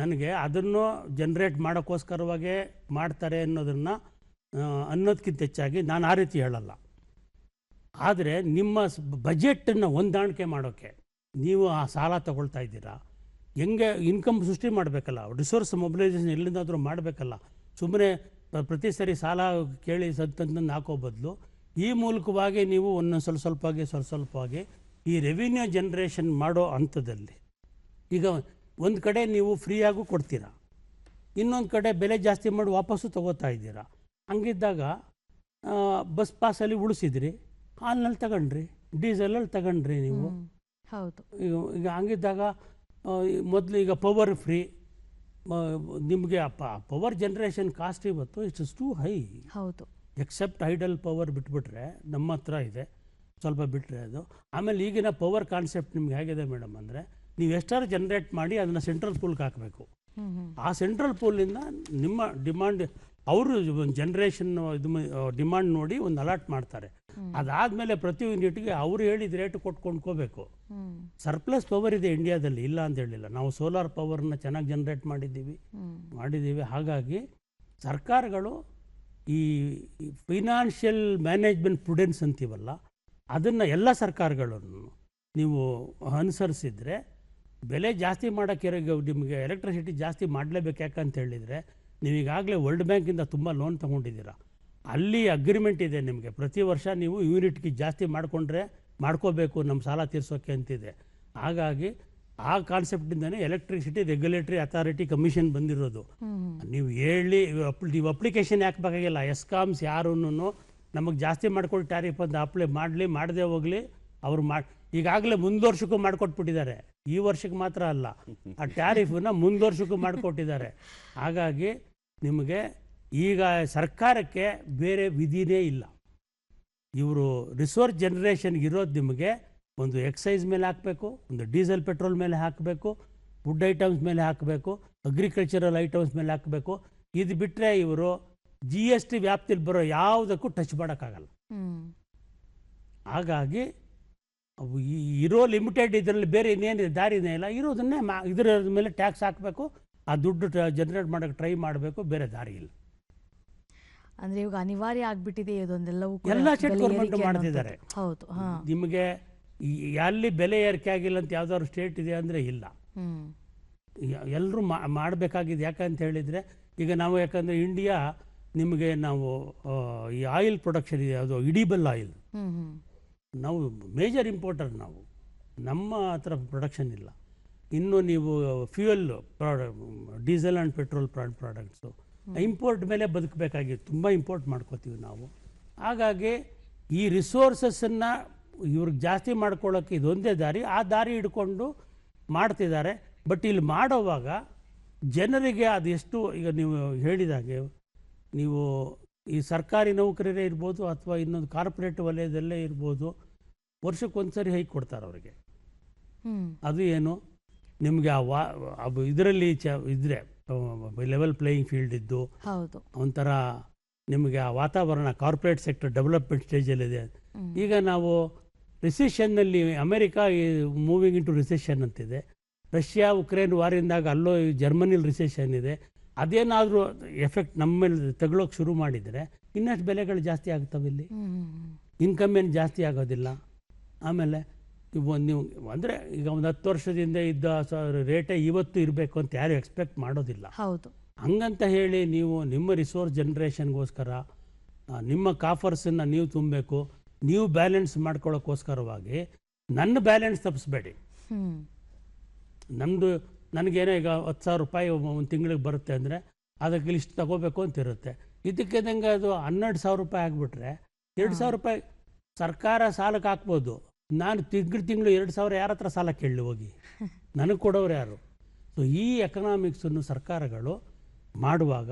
ನನಗೆ ಅದನ್ನು ಜನ್ರೇಟ್ ಮಾಡೋಕ್ಕೋಸ್ಕರವಾಗೇ ಮಾಡ್ತಾರೆ ಅನ್ನೋದನ್ನು ಅನ್ನೋದಕ್ಕಿಂತ ಹೆಚ್ಚಾಗಿ ನಾನು ಆ ರೀತಿ ಹೇಳಲ್ಲ. ಆದರೆ ನಿಮ್ಮ ಬಜೆಟನ್ನು ಹೊಂದಾಣಿಕೆ ಮಾಡೋಕ್ಕೆ ನೀವು ಆ ಸಾಲ ತಗೊಳ್ತಾ ಇದ್ದೀರಾ? ಹೆಂಗೆ ಇನ್ಕಮ್ ಸೃಷ್ಟಿ ಮಾಡಬೇಕಲ್ಲ? ರಿಸೋರ್ಸ್ ಮೊಬಿಲೈಸೇಷನ್ ಎಲ್ಲಿಂದಾದರೂ ಮಾಡಬೇಕಲ್ಲ? ಸುಮ್ಮನೆ ಪ್ರತಿ ಸರಿ ಸಾಲ ಕೇಳಿ ಸತ್ತಂತ ಹಾಕೋ ಬದಲು ಈ ಮೂಲಕವಾಗಿ ನೀವು ಒಂದೊಂದು ಸ್ವಲ್ಪ ಸ್ವಲ್ಪವಾಗಿ ಸ್ವಲ್ಪ ಸ್ವಲ್ಪವಾಗಿ ಈ ರೆವಿನ್ಯೂ ಜನ್ರೇಷನ್ ಮಾಡೋ ಹಂತದಲ್ಲಿ ಈಗ ಒಂದು ಕಡೆ ನೀವು ಫ್ರೀಯಾಗೂ ಕೊಡ್ತೀರಾ? ಇನ್ನೊಂದು ಕಡೆ ಬೆಲೆ ಜಾಸ್ತಿ ಮಾಡಿ ವಾಪಸ್ಸು ತಗೋತಾ ಇದ್ದೀರಾ? ಹಂಗಿದ್ದಾಗ ಬಸ್ ಪಾಸಲ್ಲಿ ಉಳಿಸಿದ್ರಿ ಹಾಲ್ನಲ್ಲಿ ತಗೊಂಡ್ರಿ ಡೀಸೆಲಲ್ಲಿ ತಗೊಂಡ್ರಿ ನೀವು. ಹೌದು. ಈಗ ಈಗ ಹಂಗಿದ್ದಾಗ ಮೊದಲು ಈಗ ಪವರ್ ಫ್ರೀ ನಿಮಗೆ ಪವರ್ ಜನ್ರೇಷನ್ ಕಾಸ್ಟ್ ಇವತ್ತು ಇಟ್ಸ್ ಟೂ ಹೈ ಹೌದು. ಎಕ್ಸೆಪ್ಟ್ ಐಡಲ್ ಪವರ್ ಬಿಟ್ಬಿಟ್ರೆ ನಮ್ಮ ಹತ್ರ ಇದೆ. ಸ್ವಲ್ಪ ಬಿಟ್ಟರೆ ಅದು. ಆಮೇಲೆ ಈಗಿನ ಪವರ್ ಕಾನ್ಸೆಪ್ಟ್ ನಿಮ್ಗೆ ಹೇಗಿದೆ ಮೇಡಮ್ ಅಂದರೆ ನೀವು ಎಷ್ಟಾರು ಜನ್ರೇಟ್ ಮಾಡಿ ಅದನ್ನು ಸೆಂಟ್ರಲ್ ಪೂಲ್ಗೆ ಹಾಕಬೇಕು. ಆ ಸೆಂಟ್ರಲ್ ಪೂಲಿಂದ ನಿಮ್ಮ ಡಿಮಾಂಡ್ ಅವರು ಒಂದು ಜನ್ರೇಷನ್ ಇದು ಡಿಮಾಂಡ್ ನೋಡಿ ಒಂದು ಅಲಾಟ್ ಮಾಡ್ತಾರೆ. ಅದಾದ್ಮೇಲೆ ಪ್ರತಿ ಯೂನಿಟ್ಗೆ ಅವರು ಹೇಳಿದ ರೇಟ್ ಕೊಟ್ಕೊಂಡ್ಕೋಬೇಕು. ಸರ್ಪ್ಲಸ್ ಪವರ್ ಇದೆ ಇಂಡಿಯಾದಲ್ಲಿ ಇಲ್ಲ ಅಂತ ಹೇಳಿಲ್ಲ. ನಾವು ಸೋಲಾರ್ ಪವರ್ನ ಚೆನ್ನಾಗಿ ಜನ್ರೇಟ್ ಮಾಡಿದ್ದೀವಿ. ಮಾಡಿದ್ದೀವಿ. ಹಾಗಾಗಿ ಸರ್ಕಾರಗಳು ಈ ಫೈನಾನ್ಷಿಯಲ್ ಮ್ಯಾನೇಜ್ಮೆಂಟ್ ಪ್ರುಡೆನ್ಸ್ ಅಂತೀವಲ್ಲ ಅದನ್ನು ಎಲ್ಲ ಸರ್ಕಾರಗಳನ್ನು ನೀವು ಅನುಸರಿಸಿದರೆ ಬೆಲೆ ಜಾಸ್ತಿ ಮಾಡೋಕ್ಕೆ ನಿಮಗೆ ಎಲೆಕ್ಟ್ರಿಸಿಟಿ ಜಾಸ್ತಿ ಮಾಡಲೇಬೇಕು ಯಾಕಂತ ಹೇಳಿದರೆ ನೀವು ಈಗಾಗಲೇ ವರ್ಲ್ಡ್ ಬ್ಯಾಂಕಿಂದ ತುಂಬ ಲೋನ್ ತೊಗೊಂಡಿದ್ದೀರಾ? ಅಲ್ಲಿ ಅಗ್ರಿಮೆಂಟ್ ಇದೆ ನಿಮಗೆ. ಪ್ರತಿ ವರ್ಷ ನೀವು ಯೂನಿಟ್ಗೆ ಜಾಸ್ತಿ ಮಾಡಿಕೊಂಡ್ರೆ ಮಾಡ್ಕೋಬೇಕು ನಮ್ಮ ಸಾಲ ತೀರಿಸೋಕ್ಕೆ ಅಂತಿದೆ. ಹಾಗಾಗಿ ಆ ಕಾನ್ಸೆಪ್ಟಿಂದನೇ ಎಲೆಕ್ಟ್ರಿಸಿಟಿ ರೆಗ್ಯುಲೇಟರಿ ಅಥಾರಿಟಿ ಕಮಿಷನ್ ಬಂದಿರೋದು. ನೀವು ಹೇಳಿ ಅಪ್- ನೀವು ಅಪ್ಲಿಕೇಶನ್ ಹಾಕಬೇಕಾಗಿಲ್ಲ ಎಸ್ಕಾಮ್ಸ್ ಯಾರೂ ನಮಗೆ ಜಾಸ್ತಿ ಮಾಡ್ಕೊಳ್ಳಿ ಟ್ಯಾರಿಫ್ ಅಂತ ಅಪ್ಲೈ ಮಾಡಲಿ ಮಾಡದೆ ಹೋಗಲಿ ಅವ್ರು ಮಾಡಿ ಈಗಾಗಲೇ ಮುಂದುವರ್ಷಕ್ಕೂ ಮಾಡಿಕೊಟ್ಬಿಟ್ಟಿದ್ದಾರೆ. ಈ ವರ್ಷಕ್ಕೆ ಮಾತ್ರ ಅಲ್ಲ ಆ ಟ್ಯಾರಿಫನ್ನ ಮುಂದುವರ್ಷಕ್ಕೂ ಮಾಡಿಕೊಟ್ಟಿದ್ದಾರೆ. ಹಾಗಾಗಿ ನಿಮಗೆ ಈಗ ಸರ್ಕಾರಕ್ಕೆ ಬೇರೆ ವಿಧಿನೇ ಇಲ್ಲ. ಇವರು ರಿಸೋರ್ಸ್ ಜನ್ರೇಷನ್ಗೆ ಇರೋದು ನಿಮಗೆ ಒಂದು ಎಕ್ಸೈಸ್ ಮೇಲೆ ಹಾಕಬೇಕು ಒಂದು ಡೀಸೆಲ್ ಪೆಟ್ರೋಲ್ ಮೇಲೆ ಹಾಕಬೇಕು ಫುಡ್ ಐಟಮ್ಸ್ ಮೇಲೆ ಹಾಕಬೇಕು ಅಗ್ರಿಕಲ್ಚರಲ್ ಐಟಮ್ಸ್ ಮೇಲೆ ಹಾಕಬೇಕು. ಇದು ಬಿಟ್ಟರೆ ಇವರು ಜಿ ಎಸ್ ಟಿ ವ್ಯಾಪ್ತಿಲಿ ಬರೋ ಯಾವುದಕ್ಕೂ ಟಚ್ ಮಾಡೋಕ್ಕಾಗಲ್ಲ. ಹಾಗಾಗಿ ಅವು ಇರೋ ಲಿಮಿಟೆಡ್ ಇದರಲ್ಲಿ ಬೇರೆ ಇನ್ನೇನಿದೆ ದಾರಿನೇ ಇಲ್ಲ. ಇರೋದನ್ನೇ ಮಾ ಇದರ ಮೇಲೆ ಟ್ಯಾಕ್ಸ್ ಹಾಕಬೇಕು. ಆ ದುಡ್ಡು ಜನರೇಟ್ ಮಾಡೋಕ್ಕೆ ಟ್ರೈ ಮಾಡಬೇಕು. ಬೇರೆ ದಾರಿ ಇಲ್ಲ. ಅಂದ್ರೆ ಇವಾಗ ಅನಿವಾರ್ಯ ಆಗಿಬಿಟ್ಟಿದೆ ಇದೊಂದೆಲ್ಲವೂ ಎಲ್ಲ ಸ್ಟೇಟ್ ಗೌರ್ಮೆಂಟ್ ಮಾಡ್ತಿದ್ದಾರೆ. ಹೌದು ಹಾ. ನಿಮಗೆ ಅಲ್ಲಿ ಬೆಲೆ ಏರಿಕೆ ಆಗಿಲ್ಲ ಅಂತ ಯಾವ್ದಾದ್ರು ಸ್ಟೇಟ್ ಇದೆ ಅಂದರೆ ಇಲ್ಲ. ಎಲ್ಲರೂ ಮಾಡಬೇಕಾಗಿದೆ. ಯಾಕಂತ ಹೇಳಿದರೆ ಈಗ ನಾವು ಯಾಕಂದರೆ ಇಂಡಿಯಾ ನಿಮಗೆ ನಾವು ಈ ಆಯಿಲ್ ಪ್ರೊಡಕ್ಷನ್ ಇದೆ. ಅದು ಇಡಿಬಲ್ ಆಯಿಲ್ ನಾವು ಮೇಜರ್ ಇಂಪೋರ್ಟರ್ ನಾವು. ನಮ್ಮ ಹತ್ರ ಪ್ರೊಡಕ್ಷನ್ ಇಲ್ಲ. ಇನ್ನು ನೀವು fuel ಪ್ರಾಡ diesel and petrol products import ಮೇಲೆ ಬದುಕಬೇಕಾಗಿತ್ತು ತುಂಬ ಇಂಪೋರ್ಟ್ ಮಾಡ್ಕೋತೀವಿ ನಾವು. ಹಾಗಾಗಿ ಈ ರಿಸೋರ್ಸಸ್ಸನ್ನು ಇವ್ರಿಗೆ ಜಾಸ್ತಿ ಮಾಡ್ಕೊಳ್ಳೋಕ್ಕೆ ಇದೊಂದೇ ದಾರಿ. ಆ ದಾರಿ ಹಿಡ್ಕೊಂಡು ಮಾಡ್ತಿದ್ದಾರೆ. ಬಟ್ ಇಲ್ಲಿ ಮಾಡೋವಾಗ ಜನರಿಗೆ ಅದೆಷ್ಟು ಈಗ ನೀವು ಹೇಳಿದಾಗೆ ನೀವು ಈ ಸರ್ಕಾರಿ ನೌಕರರೇ ಇರ್ಬೋದು ಅಥವಾ ಇನ್ನೊಂದು ಕಾರ್ಪೊರೇಟ್ ವಲಯದಲ್ಲೇ ಇರ್ಬೋದು. ವರ್ಷಕ್ಕೊಂದ್ಸರಿ ಹೈಕ್ ಕೊಡ್ತಾರೆ ಅವರಿಗೆ. ಅದು ಏನು? ನಿಮಗೆ ಆ ವಾ ಇದರಲ್ಲಿ ಚ ಇದ್ರೆ ಲೆವೆಲ್ ಪ್ಲೇಯಿಂಗ್ ಫೀಲ್ಡ್ ಇದ್ದು ಒಂಥರ ನಿಮಗೆ ಆ ವಾತಾವರಣ ಕಾರ್ಪೊರೇಟ್ ಸೆಕ್ಟರ್ ಡೆವಲಪ್ಮೆಂಟ್ ಸ್ಟೇಜಲ್ಲಿದೆ ಈಗ ನಾವು ರಿಸೆಷನ್ನಲ್ಲಿ ಅಮೆರಿಕ ಮೂವಿಂಗ್ ಇಂಟು ರಿಸೆಷನ್ ಅಂತಿದೆ. ರಷ್ಯಾ ಉಕ್ರೇನ್ ವಾರಿಂದಾಗ ಅಲ್ಲೋ ಈ ಜರ್ಮನಿಲಿ ರಿಸೆಷನ್ ಇದೆ. ಅದೇನಾದರೂ ಎಫೆಕ್ಟ್ ನಮ್ಮ ಮೇಲೆ ತಗೊಳ್ಳೋಕೆ ಶುರು ಮಾಡಿದರೆ ಇನ್ನಷ್ಟು ಬೆಲೆಗಳು ಜಾಸ್ತಿ ಆಗ್ತವೆ ಇಲ್ಲಿ. ಇನ್ಕಮ್ ಏನು ಜಾಸ್ತಿ ಆಗೋದಿಲ್ಲ. ಆಮೇಲೆ ಒಂದು ನೀವು ಅಂದರೆ ಈಗ ಒಂದು ಹತ್ತು ವರ್ಷದಿಂದ ಇದ್ದ ಸ ರೇಟೇ ಇವತ್ತು ಇರಬೇಕು ಅಂತ ಯಾರು ಎಕ್ಸ್ಪೆಕ್ಟ್ ಮಾಡೋದಿಲ್ಲ. ಹೌದು. ಹಂಗಂತ ಹೇಳಿ ನೀವು ನಿಮ್ಮ ರಿಸೋರ್ಸ್ ಜನ್ರೇಷನ್ಗೋಸ್ಕರ ನಿಮ್ಮ ಕಾಫರ್ಸನ್ನು ನೀವು ತುಂಬಬೇಕು. ನೀವು ಬ್ಯಾಲೆನ್ಸ್ ಮಾಡ್ಕೊಳ್ಳೋಕ್ಕೋಸ್ಕರವಾಗಿ ನನ್ನ ಬ್ಯಾಲೆನ್ಸ್ ತಪ್ಪಿಸ್ಬೇಡಿ ನಮ್ಮದು ನನಗೇನೋ ಈಗ ಹತ್ತು ಸಾವಿರ ರೂಪಾಯಿ ಒಂದು ತಿಂಗಳಿಗೆ ಬರುತ್ತೆ ಅಂದರೆ ಅದಕ್ಕೆ ಲಿಸ್ಟ್ ತಗೋಬೇಕು ಅಂತ ಇರುತ್ತೆ ಇದಕ್ಕಿದಂಗೆ ಅದು ಹನ್ನೆರಡು ಸಾವಿರ ರೂಪಾಯಿ ಆಗಿಬಿಟ್ರೆ ಎರಡು ಸಾವಿರ ರೂಪಾಯಿ ಸರ್ಕಾರ ಸಾಲಕ್ಕೆ ಹಾಕ್ಬೋದು. ನಾನು ತಿಂಗಳು ತಿಂಗಳು ಎರಡು ಸಾವಿರ ಯಾರ ಹತ್ರ ಸಾಲ ಕೇಳಲಿ ಹೋಗಿ? ನನಗೆ ಕೊಡೋರು ಯಾರು? ಸೊ ಈ ಎಕನಾಮಿಕ್ಸನ್ನು ಸರ್ಕಾರಗಳು ಮಾಡುವಾಗ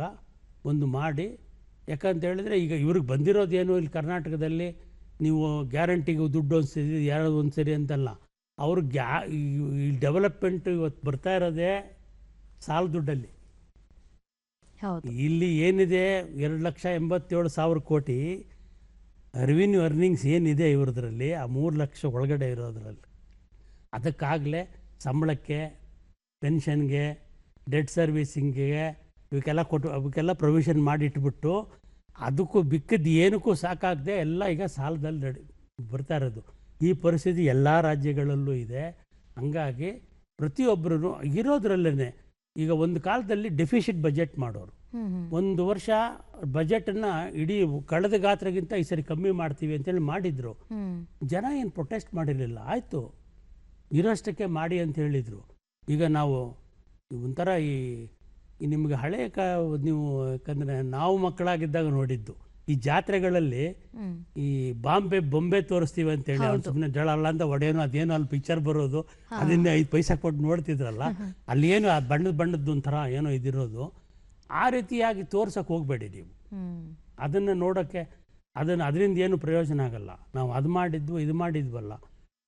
ಒಂದು ಮಾಡಿ ಯಾಕಂತ ಹೇಳಿದ್ರೆ ಈಗ ಇವ್ರಿಗೆ ಬಂದಿರೋದೇನು ಇಲ್ಲಿ ಕರ್ನಾಟಕದಲ್ಲಿ? ನೀವು ಗ್ಯಾರಂಟಿಗೆ ದುಡ್ಡು ಒಂದು ಸರಿ ಯಾರು ಒಂದು ಸರಿ ಅಂತಲ್ಲ. ಅವ್ರು ಗ್ಯಾ ಈ ಡೆವಲಪ್ಮೆಂಟ್ ಇವತ್ತು ಬರ್ತಾ ಇರೋದೇ ಸಾಲ ದುಡ್ಡಲ್ಲಿ. ಇಲ್ಲಿ ಏನಿದೆ? ಎರಡು ಲಕ್ಷ ಎಂಬತ್ತೇಳು ಸಾವಿರ ಕೋಟಿ. ರೆವಿನ್ಯೂ ಅರ್ನಿಂಗ್ಸ್ ಏನಿದೆ ಇವ್ರದ್ರಲ್ಲಿ? ಆ ಮೂರು ಲಕ್ಷ ಒಳಗಡೆ ಇರೋದ್ರಲ್ಲಿ. ಅದಕ್ಕಾಗಲೇ ಸಂಬಳಕ್ಕೆ ಪೆನ್ಷನ್ಗೆ ಡೆಟ್ ಸರ್ವಿಸಿಂಗ್ಗೆ ಇವಕ್ಕೆಲ್ಲ ಕೊಟ್ಟು, ಅವಕ್ಕೆಲ್ಲ ಪ್ರೊವಿಷನ್ ಮಾಡಿಟ್ಬಿಟ್ಟು ಅದಕ್ಕೂ ಬಿಕ್ಕದ್ದು ಏನಕ್ಕೂ ಸಾಕಾಗದೆ ಎಲ್ಲ ಈಗ ಸಾಲದಲ್ಲಿ ನಡಿ, ಬರ್ತಾ ಇರೋದು. ಈ ಪರಿಸ್ಥಿತಿ ಎಲ್ಲ ರಾಜ್ಯಗಳಲ್ಲೂ ಇದೆ. ಹಂಗಾಗಿ ಪ್ರತಿಯೊಬ್ಬರೂ ಇರೋದ್ರಲ್ಲೇ ಈಗ ಒಂದು ಕಾಲದಲ್ಲಿ ಡೆಫಿಷಿಟ್ ಬಜೆಟ್ ಮಾಡೋರು. ಒಂದು ವರ್ಷ ಬಜೆಟ್ ಬಜೆಟನ್ನು ಇಡೀ ಕಳೆದ ಗಾತ್ರಗಿಂತ ಈ ಸರಿ ಕಮ್ಮಿ ಮಾಡ್ತೀವಿ ಅಂತೇಳಿ ಮಾಡಿದ್ರು. ಜನ ಏನು ಪ್ರೊಟೆಸ್ಟ್ ಮಾಡಿರಲಿಲ್ಲ. ಆಯಿತು. ಇರೋಷ್ಟಕ್ಕೆ ಮಾಡಿ ಅಂತ ಹೇಳಿದ್ರು. ಈಗ ನಾವು ಒಂಥರ ಈ ನಿಮ್ಗೆ ನಿಮಗೆ ಹಳೆ ಕ ನೀವು ಯಾಕಂದರೆ ನಾವು ಮಕ್ಕಳಾಗಿದ್ದಾಗ ನೋಡಿದ್ದು. ಈ ಜಾತ್ರೆಗಳಲ್ಲಿ ಈ ಬಾಂಬೆ ಬೊಂಬೆ ತೋರಿಸ್ತೀವಿ ಅಂತ ಹೇಳಿ ಅವ್ನು ಸುಮ್ಮನೆ ಜಳಲ್ಲ ಅಂತ ಒಡೆಯೋನು ಅದೇನೋ ಅಲ್ಲಿ ಪಿಕ್ಚರ್ ಬರೋದು. ಅದನ್ನ ಐದು ಪೈಸಾ ಕೊಟ್ಟು ನೋಡ್ತಿದ್ರಲ್ಲ. ಅಲ್ಲಿ ಏನು ಆ ಬಣ್ಣದ ಬಣ್ಣದ ಒಂಥರ ಏನೋ ಇದಿರೋದು. ಆ ರೀತಿಯಾಗಿ ತೋರ್ಸಕ್ಕೆ ಹೋಗಬೇಡಿ ನೀವು. ಅದನ್ನು ನೋಡೋಕ್ಕೆ ಅದನ್ನು ಅದರಿಂದ ಏನು ಪ್ರಯೋಜನ ಆಗಲ್ಲ. ನಾವು ಅದು ಮಾಡಿದ್ವು ಇದು ಮಾಡಿದ್ವಲ್ಲ.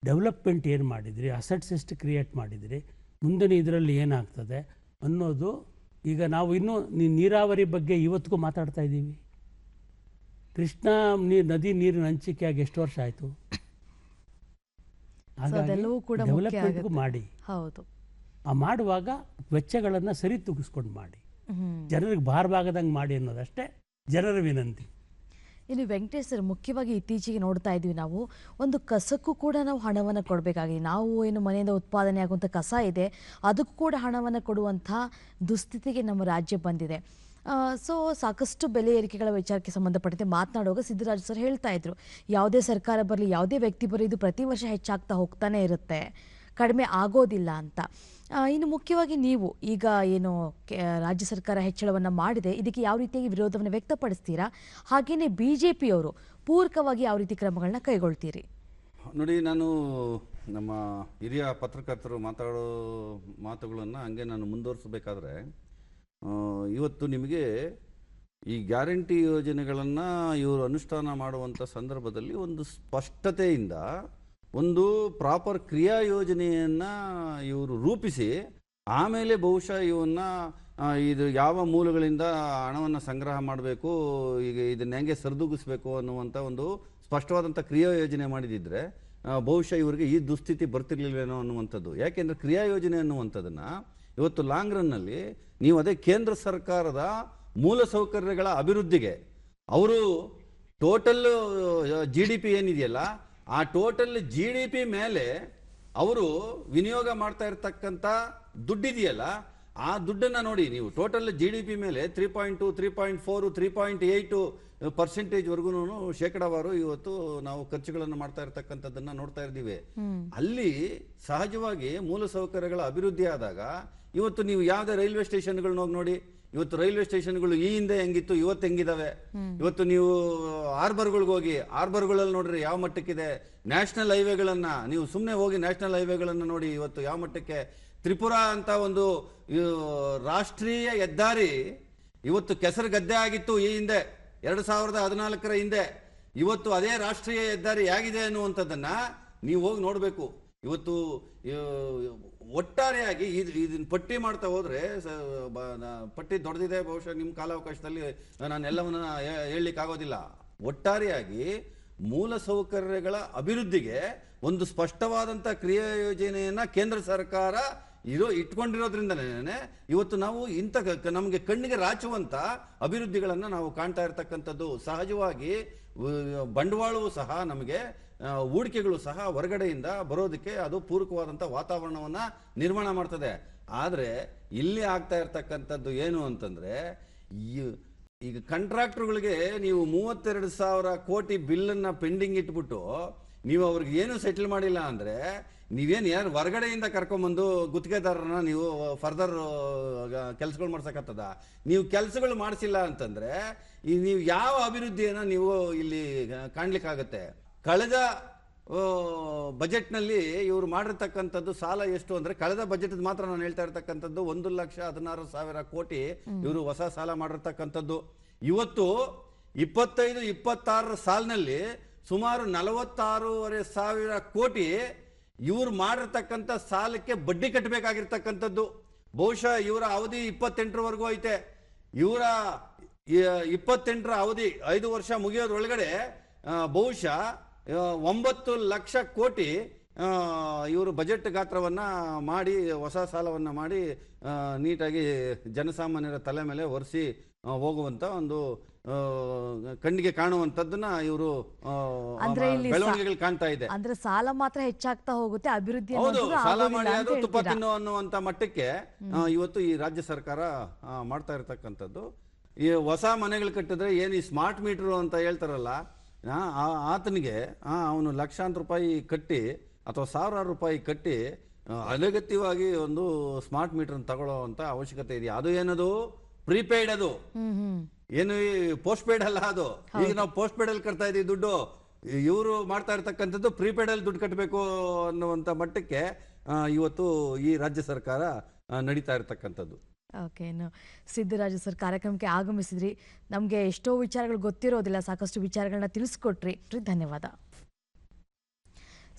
ಡೆವಲಪ್ಮೆಂಟ್ ಏನು ಮಾಡಿದ್ರಿ? ಅಸೆಟ್ಸ್ ಎಷ್ಟು ಕ್ರಿಯೇಟ್ ಮಾಡಿದ್ರಿ? ಮುಂದಿನ ಇದರಲ್ಲಿ ಏನಾಗ್ತದೆ ಅನ್ನೋದು ಈಗ ನಾವು ಇನ್ನೂ ನೀ- ನೀರಾವರಿ ಬಗ್ಗೆ ಇವತ್ತಿಗೂ ಮಾತಾಡ್ತಾ ಇದ್ದೀವಿ. ಕೃಷ್ಣ ನೀ ನದಿ ನೀರಿನ ಹಂಚಿಕೆಯಾಗಿ ಎಷ್ಟು ವರ್ಷ ಆಯಿತು? ಡೆವಲಪ್ಮೆಂಟ್ಗೂ ಮಾಡಿ. ಹೌದು. ಆ ಮಾಡುವಾಗ ವೆಚ್ಚಗಳನ್ನು ಸರಿ ತೂಗಿಸ್ಕೊಂಡು ಮಾಡಿ. ಜನರಿಗೆ ಭಾರವಾಗದಂಗೆ ಮಾಡಿ ಅನ್ನೋದಷ್ಟೇ ಜನರ ವಿನಂತಿ. ಇನ್ನು ವೆಂಕಟೇಶ್ ಸರ್ ಮುಖ್ಯವಾಗಿ ಇತ್ತೀಚೆಗೆ ನೋಡ್ತಾ ಇದ್ವಿ ನಾವು ಒಂದು ಕಸಕ್ಕೂ ಕೂಡ ನಾವು ಹಣವನ್ನು ಕೊಡಬೇಕಾಗಿದೆ. ನಾವು ಏನು ಮನೆಯಿಂದ ಉತ್ಪಾದನೆ ಆಗುವಂಥ ಕಸ ಇದೆ ಅದಕ್ಕೂ ಕೂಡ ಹಣವನ್ನು ಕೊಡುವಂಥ ದುಸ್ಥಿತಿಗೆ ನಮ್ಮ ರಾಜ್ಯ ಬಂದಿದೆ. ಸೊ ಸಾಕಷ್ಟು ಬೆಲೆ ಏರಿಕೆಗಳ ವಿಚಾರಕ್ಕೆ ಸಂಬಂಧಪಟ್ಟಂತೆ ಮಾತನಾಡುವಾಗ ಸಿದ್ದರಾಜ್ ಸರ್ ಹೇಳ್ತಾ ಇದ್ರು ಯಾವುದೇ ಸರ್ಕಾರ ಬರಲಿ ಯಾವುದೇ ವ್ಯಕ್ತಿ ಬರಲಿ ಇದು ಪ್ರತಿ ವರ್ಷ ಹೆಚ್ಚಾಗ್ತಾ ಹೋಗ್ತಾನೆ ಇರುತ್ತೆ. ಕಡಿಮೆ ಆಗೋದಿಲ್ಲ ಅಂತ. ಇನ್ನು ಮುಖ್ಯವಾಗಿ ನೀವು ಈಗ ಏನು ರಾಜ್ಯ ಸರ್ಕಾರ ಹೆಚ್ಚಳವನ್ನು ಮಾಡಿದೆ, ಇದಕ್ಕೆ ಯಾವ ರೀತಿಯಾಗಿ ವಿರೋಧವನ್ನು ವ್ಯಕ್ತಪಡಿಸ್ತೀರಾ? ಹಾಗೆಯೇ ಬಿ ಜೆ ಪಿಯವರು ಪೂರಕವಾಗಿ ಯಾವ ರೀತಿ ಕ್ರಮಗಳನ್ನ ಕೈಗೊಳ್ತೀರಿ? ನೋಡಿ, ನಾನು ನಮ್ಮ ಹಿರಿಯ ಪತ್ರಕರ್ತರು ಮಾತಾಡೋ ಮಾತುಗಳನ್ನು ಹಂಗೆ ನಾನು ಮುಂದುವರಿಸಬೇಕಾದ್ರೆ ಇವತ್ತು ನಿಮಗೆ ಈ ಗ್ಯಾರಂಟಿ ಯೋಜನೆಗಳನ್ನು ಇವರು ಅನುಷ್ಠಾನ ಮಾಡುವಂಥ ಸಂದರ್ಭದಲ್ಲಿ ಒಂದು ಸ್ಪಷ್ಟತೆಯಿಂದ ಒಂದು ಪ್ರಾಪರ್ ಕ್ರಿಯಾ ಯೋಜನೆಯನ್ನು ಇವರು ರೂಪಿಸಿ, ಆಮೇಲೆ ಬಹುಶಃ ಇವನ್ನ ಇದು ಯಾವ ಮೂಲಗಳಿಂದ ಹಣವನ್ನು ಸಂಗ್ರಹ ಮಾಡಬೇಕು, ಈಗ ಇದನ್ನ ಹೆಂಗೆ ಸರಿದೂಗಿಸ್ಬೇಕು ಅನ್ನುವಂಥ ಒಂದು ಸ್ಪಷ್ಟವಾದಂಥ ಕ್ರಿಯಾ ಯೋಜನೆ ಮಾಡಿದಿದ್ರೆ ಬಹುಶಃ ಇವರಿಗೆ ಈ ದುಸ್ಥಿತಿ ಬರ್ತಿರ್ಲಿಲ್ವೇನೋ ಅನ್ನುವಂಥದ್ದು. ಯಾಕೆಂದ್ರೆ ಕ್ರಿಯಾ ಯೋಜನೆ ಅನ್ನುವಂಥದ್ದನ್ನು ಇವತ್ತು ಲಾಂಗ್ ರನ್ನಲ್ಲಿ ನೀವು ಅದೇ ಕೇಂದ್ರ ಸರ್ಕಾರದ ಮೂಲಸೌಕರ್ಯಗಳ ಅಭಿವೃದ್ಧಿಗೆ, ಅವರು ಟೋಟಲ್ ಜಿ ಡಿ ಪಿ ಏನಿದೆಯಲ್ಲ ಆ ಟೋಟಲ್ ಜಿ ಡಿ ಪಿ ಮೇಲೆ ಅವರು ವಿನಿಯೋಗ ಮಾಡ್ತಾ ಇರತಕ್ಕಂತ ದುಡ್ಡಿದೆಯಲ್ಲ ಆ ದುಡ್ಡನ್ನ ನೋಡಿ ನೀವು ಟೋಟಲ್ ಜಿ ಡಿ ಪಿ ಮೇಲೆ three point two three point four three point eight ಪರ್ಸೆಂಟೇಜ್ವರೆಗೂ ಶೇಕಡಾವಾರು ಇವತ್ತು ನಾವು ಖರ್ಚುಗಳನ್ನು ಮಾಡ್ತಾ ಇರ್ತಕ್ಕಂಥದ್ದನ್ನ ನೋಡ್ತಾ ಇದ್ದೀವಿ. ಅಲ್ಲಿ ಸಹಜವಾಗಿ ಮೂಲಸೌಕರ್ಯಗಳ ಅಭಿವೃದ್ಧಿ ಆದಾಗ ಇವತ್ತು ನೀವು ಯಾವುದೇ ರೈಲ್ವೆ ಸ್ಟೇಷನ್ಗಳನ್ನ ಹೋಗಿ ನೋಡಿ ಇವತ್ತು ರೈಲ್ವೆ ಸ್ಟೇಷನ್ಗಳು ಈ ಹಿಂದೆ ಹೆಂಗಿತ್ತು ಇವತ್ತು ಹೆಂಗಿದಾವೆ? ಇವತ್ತು ನೀವು ಹಾರ್ಬರ್ಗಳಿಗೆ ಹೋಗಿ ಹಾರ್ಬರ್ಗಳಲ್ಲಿ ನೋಡ್ರಿ ಯಾವ ಮಟ್ಟಕ್ಕಿದೆ. ನ್ಯಾಷನಲ್ ಹೈವೇಗಳನ್ನ ನೀವು ಸುಮ್ಮನೆ ಹೋಗಿ ನ್ಯಾಷನಲ್ ಹೈವೇಗಳನ್ನ ನೋಡಿ ಇವತ್ತು ಯಾವ ಮಟ್ಟಕ್ಕೆ. ತ್ರಿಪುರಾ ಅಂತ ಒಂದು ರಾಷ್ಟ್ರೀಯ ಹೆದ್ದಾರಿ ಇವತ್ತು ಕೆಸರು ಗದ್ದೆ ಆಗಿತ್ತು ಈ ಹಿಂದೆ. ಎರಡು ಸಾವಿರದ ಹದಿನಾಲ್ಕರ ಹಿಂದೆ. ಇವತ್ತು ಅದೇ ರಾಷ್ಟ್ರೀಯ ಹೆದ್ದಾರಿ ಆಗಿದೆ ಅನ್ನುವಂಥದ್ದನ್ನ ನೀವು ಹೋಗಿ ನೋಡಬೇಕು. ಇವತ್ತು ಇವ್- ಒಟ್ಟಾರೆಯಾಗಿ ಇದು ಇದನ್ನ ಪಟ್ಟಿ ಮಾಡ್ತಾ ಹೋದ್ರೆ ಪಟ್ಟಿ ದೊಡ್ಡದಿದೆ, ಬಹುಶಃ ನಿಮ್ಮ ಕಾಲಾವಕಾಶದಲ್ಲಿ ನಾನು ಎಲ್ಲವನ್ನ ಹೇ- ಹೇಳಲಿಕ್ಕೆ ಆಗೋದಿಲ್ಲ ಒಟ್ಟಾರೆಯಾಗಿ ಮೂಲ ಸೌಕರ್ಯಗಳ ಅಭಿವೃದ್ಧಿಗೆ ಒಂದು ಸ್ಪಷ್ಟವಾದಂಥ ಕ್ರಿಯಾ ಯೋಜನೆಯನ್ನು ಕೇಂದ್ರ ಸರ್ಕಾರ ಇರೋ ಇಟ್ಕೊಂಡಿರೋದ್ರಿಂದನೇ ಇವತ್ತು ನಾವು ಇಂಥ ನಮಗೆ ಕಣ್ಣಿಗೆ ರಾಚುವಂಥ ಅಭಿವೃದ್ಧಿಗಳನ್ನು ನಾವು ಕಾಣ್ತಾ ಇರತಕ್ಕಂಥದ್ದು. ಸಹಜವಾಗಿ ಬಂಡವಾಳವೂ ಸಹ ನಮಗೆ ಹೂಡಿಕೆಗಳು ಸಹ ಹೊರಗಡೆಯಿಂದ ಬರೋದಕ್ಕೆ ಅದು ಪೂರಕವಾದಂಥ ವಾತಾವರಣವನ್ನು ನಿರ್ಮಾಣ ಮಾಡ್ತದೆ. ಆದರೆ ಇಲ್ಲಿ ಆಗ್ತಾ ಇರ್ತಕ್ಕಂಥದ್ದು ಏನು ಅಂತಂದರೆ ಈಗ ಕಾಂಟ್ರಾಕ್ಟ್ರುಗಳಿಗೆ ನೀವು ಮೂವತ್ತೆರಡು ಸಾವಿರ ಕೋಟಿ ಬಿಲ್ಲನ್ನು ಪೆಂಡಿಂಗ್ ಇಟ್ಬಿಟ್ಟು ನೀವು ಅವ್ರಿಗೆ ಏನು ಸೆಟ್ಲ್ ಮಾಡಿಲ್ಲ ಅಂದರೆ, ನೀವೇನು ಯಾರು ಹೊರಗಡೆಯಿಂದ ಕರ್ಕೊಂಬಂದು ಗುತ್ತಿಗೆದಾರರನ್ನ ನೀವು ಫರ್ದರ್ ಕೆಲಸಗಳು ಮಾಡ್ಸಕ್ಕತ್ತದ ನೀವು ಕೆಲಸಗಳು ಮಾಡಿಸಿಲ್ಲ ಅಂತಂದರೆ, ಈ ನೀವು ಯಾವ ಅಭಿವೃದ್ಧಿಯನ್ನು ನೀವು ಇಲ್ಲಿ ಕಾಣ್ಲಿಕ್ಕಾಗತ್ತೆ? ಕಳೆದ ಬಜೆಟ್ನಲ್ಲಿ ಇವರು ಮಾಡಿರ್ತಕ್ಕಂಥದ್ದು ಸಾಲ ಎಷ್ಟು ಅಂದರೆ ಕಳೆದ ಬಜೆಟ್ ಮಾತ್ರ ನಾನು ಹೇಳ್ತಾ ಇರ್ತಕ್ಕಂಥದ್ದು ಒಂದು ಲಕ್ಷ ಹದಿನಾರು ಸಾವಿರ ಕೋಟಿ ಇವರು ಹೊಸ ಸಾಲ ಮಾಡಿರ್ತಕ್ಕಂಥದ್ದು. ಇವತ್ತು ಇಪ್ಪತ್ತೈದು ಇಪ್ಪತ್ತಾರರ ಸಾಲಿನಲ್ಲಿ ಸುಮಾರು ನಲವತ್ತಾರೂವರೆ ಸಾವಿರ ಕೋಟಿ ಇವ್ರು ಮಾಡಿರ್ತಕ್ಕಂಥ ಸಾಲಕ್ಕೆ ಬಡ್ಡಿ ಕಟ್ಟಬೇಕಾಗಿರ್ತಕ್ಕಂಥದ್ದು. ಬಹುಶಃ ಇವರ ಅವಧಿ ಇಪ್ಪತ್ತೆಂಟರವರೆಗೂ ಐತೆ. ಇವರ ಇಪ್ಪತ್ತೆಂಟರ ಅವಧಿ ಐದು ವರ್ಷ ಮುಗಿಯೋದ್ರೊಳಗಡೆ ಬಹುಶಃ ಒಂಬತ್ತು ಲಕ್ಷ ಕೋಟಿ ಇವರು ಬಜೆಟ್ ಗಾತ್ರವನ್ನ ಮಾಡಿ ಹೊಸ ಸಾಲವನ್ನ ಮಾಡಿ ನೀಟಾಗಿ ಜನಸಾಮಾನ್ಯರ ತಲೆ ಮೇಲೆ ಒರೆಸಿ ಹೋಗುವಂತ ಒಂದು ಆ, ಕಣ್ಣಿಗೆ ಕಾಣುವಂತದ್ದನ್ನ ಇವರು ಬೆಳವಣಿಗೆಗಳು ಕಾಣ್ತಾ ಇದೆ. ಅಂದ್ರೆ ಸಾಲ ಮಾತ್ರ ಹೆಚ್ಚಾಗ್ತಾ ಹೋಗುತ್ತೆ ಅಭಿವೃದ್ಧಿ ಹೌದು ಸಾಲ ಮಾಡಿ ಆದ್ರೂ ತುಪ್ಪ ತಿನ್ನು ಅನ್ನುವಂತ ಮಟ್ಟಕ್ಕೆ ಇವತ್ತು ಈ ರಾಜ್ಯ ಸರ್ಕಾರ ಮಾಡ್ತಾ ಇರತಕ್ಕಂಥದ್ದು. ಈ ಹೊಸ ಮನೆಗಳು ಕಟ್ಟಿದ್ರೆ ಏನು ಈ ಸ್ಮಾರ್ಟ್ ಮೀಟರ್ ಅಂತ ಹೇಳ್ತಾರಲ್ಲ ಆತನಿಗೆ ಅವನು ಲಕ್ಷಾಂತರ ರೂಪಾಯಿ ಕಟ್ಟಿ ಅಥವಾ ಸಾವಿರಾರು ರೂಪಾಯಿ ಕಟ್ಟಿ ಅನಗತ್ಯವಾಗಿ ಒಂದು ಸ್ಮಾರ್ಟ್ ಮೀಟರ್ ತಗೊಳ್ಳೋ ಅಂತ ಅವಶ್ಯಕತೆ ಇದೆ. ಅದು ಏನದು? ಪ್ರೀಪೇಯ್ಡ್ ಅದು. ಏನು ಈ ಪೋಸ್ಟ್ ಪೇಯ್ಡ್ ಅಲ್ಲ ಅದು. ಈಗ ನಾವು ಪೋಸ್ಟ್ ಪೇಯ್ಡ್ ಅಲ್ಲಿ ಕಟ್ತಾ ಇದೀವಿ ದುಡ್ಡು. ಇವರು ಮಾಡ್ತಾ ಇರ್ತಕ್ಕಂಥದ್ದು ಪ್ರೀಪೇಯ್ಡ್ ಅಲ್ಲಿ ದುಡ್ಡು ಕಟ್ಟಬೇಕು ಅನ್ನುವಂತ ಮಟ್ಟಕ್ಕೆ ಇವತ್ತು ಈ ರಾಜ್ಯ ಸರ್ಕಾರ ನಡೀತಾ ಇರ್ತಕ್ಕಂಥದ್ದು. ಓಕೆ ಇನ್ನು ಸಿದ್ದರಾಜು ಸರ್ ಕಾರ್ಯಕ್ರಮಕ್ಕೆ ಆಗಮಿಸಿದ್ರಿ. ನಮಗೆ ಎಷ್ಟೋ ವಿಚಾರಗಳು ಗೊತ್ತಿರೋದಿಲ್ಲ, ಸಾಕಷ್ಟು ವಿಚಾರಗಳನ್ನ ತಿಳಿಸ್ಕೊಟ್ರಿ. ಧನ್ಯವಾದ.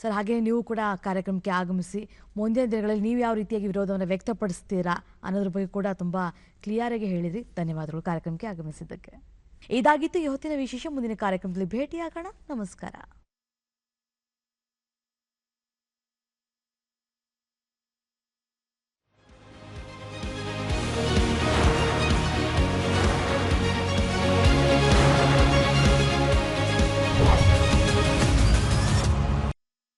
ಸರ್ ಹಾಗೆ ನೀವು ಕೂಡ ಕಾರ್ಯಕ್ರಮಕ್ಕೆ ಆಗಮಿಸಿ, ಮುಂದಿನ ದಿನಗಳಲ್ಲಿ ನೀವು ಯಾವ ರೀತಿಯಾಗಿ ವಿರೋಧವನ್ನು ವ್ಯಕ್ತಪಡಿಸ್ತೀರಾ ಅನ್ನೋದ್ರ ಬಗ್ಗೆ ಕೂಡ ತುಂಬ ಕ್ಲಿಯರಾಗಿ ಹೇಳಿದ್ರಿ. ಧನ್ಯವಾದಗಳು ಕಾರ್ಯಕ್ರಮಕ್ಕೆ ಆಗಮಿಸಿದ್ದಕ್ಕೆ. ಇದಾಗಿತ್ತು ಈ ಹೊತ್ತಿನ ವಿಶೇಷ, ಮುಂದಿನ ಕಾರ್ಯಕ್ರಮದಲ್ಲಿ ಭೇಟಿಯಾಗೋಣ. ನಮಸ್ಕಾರ.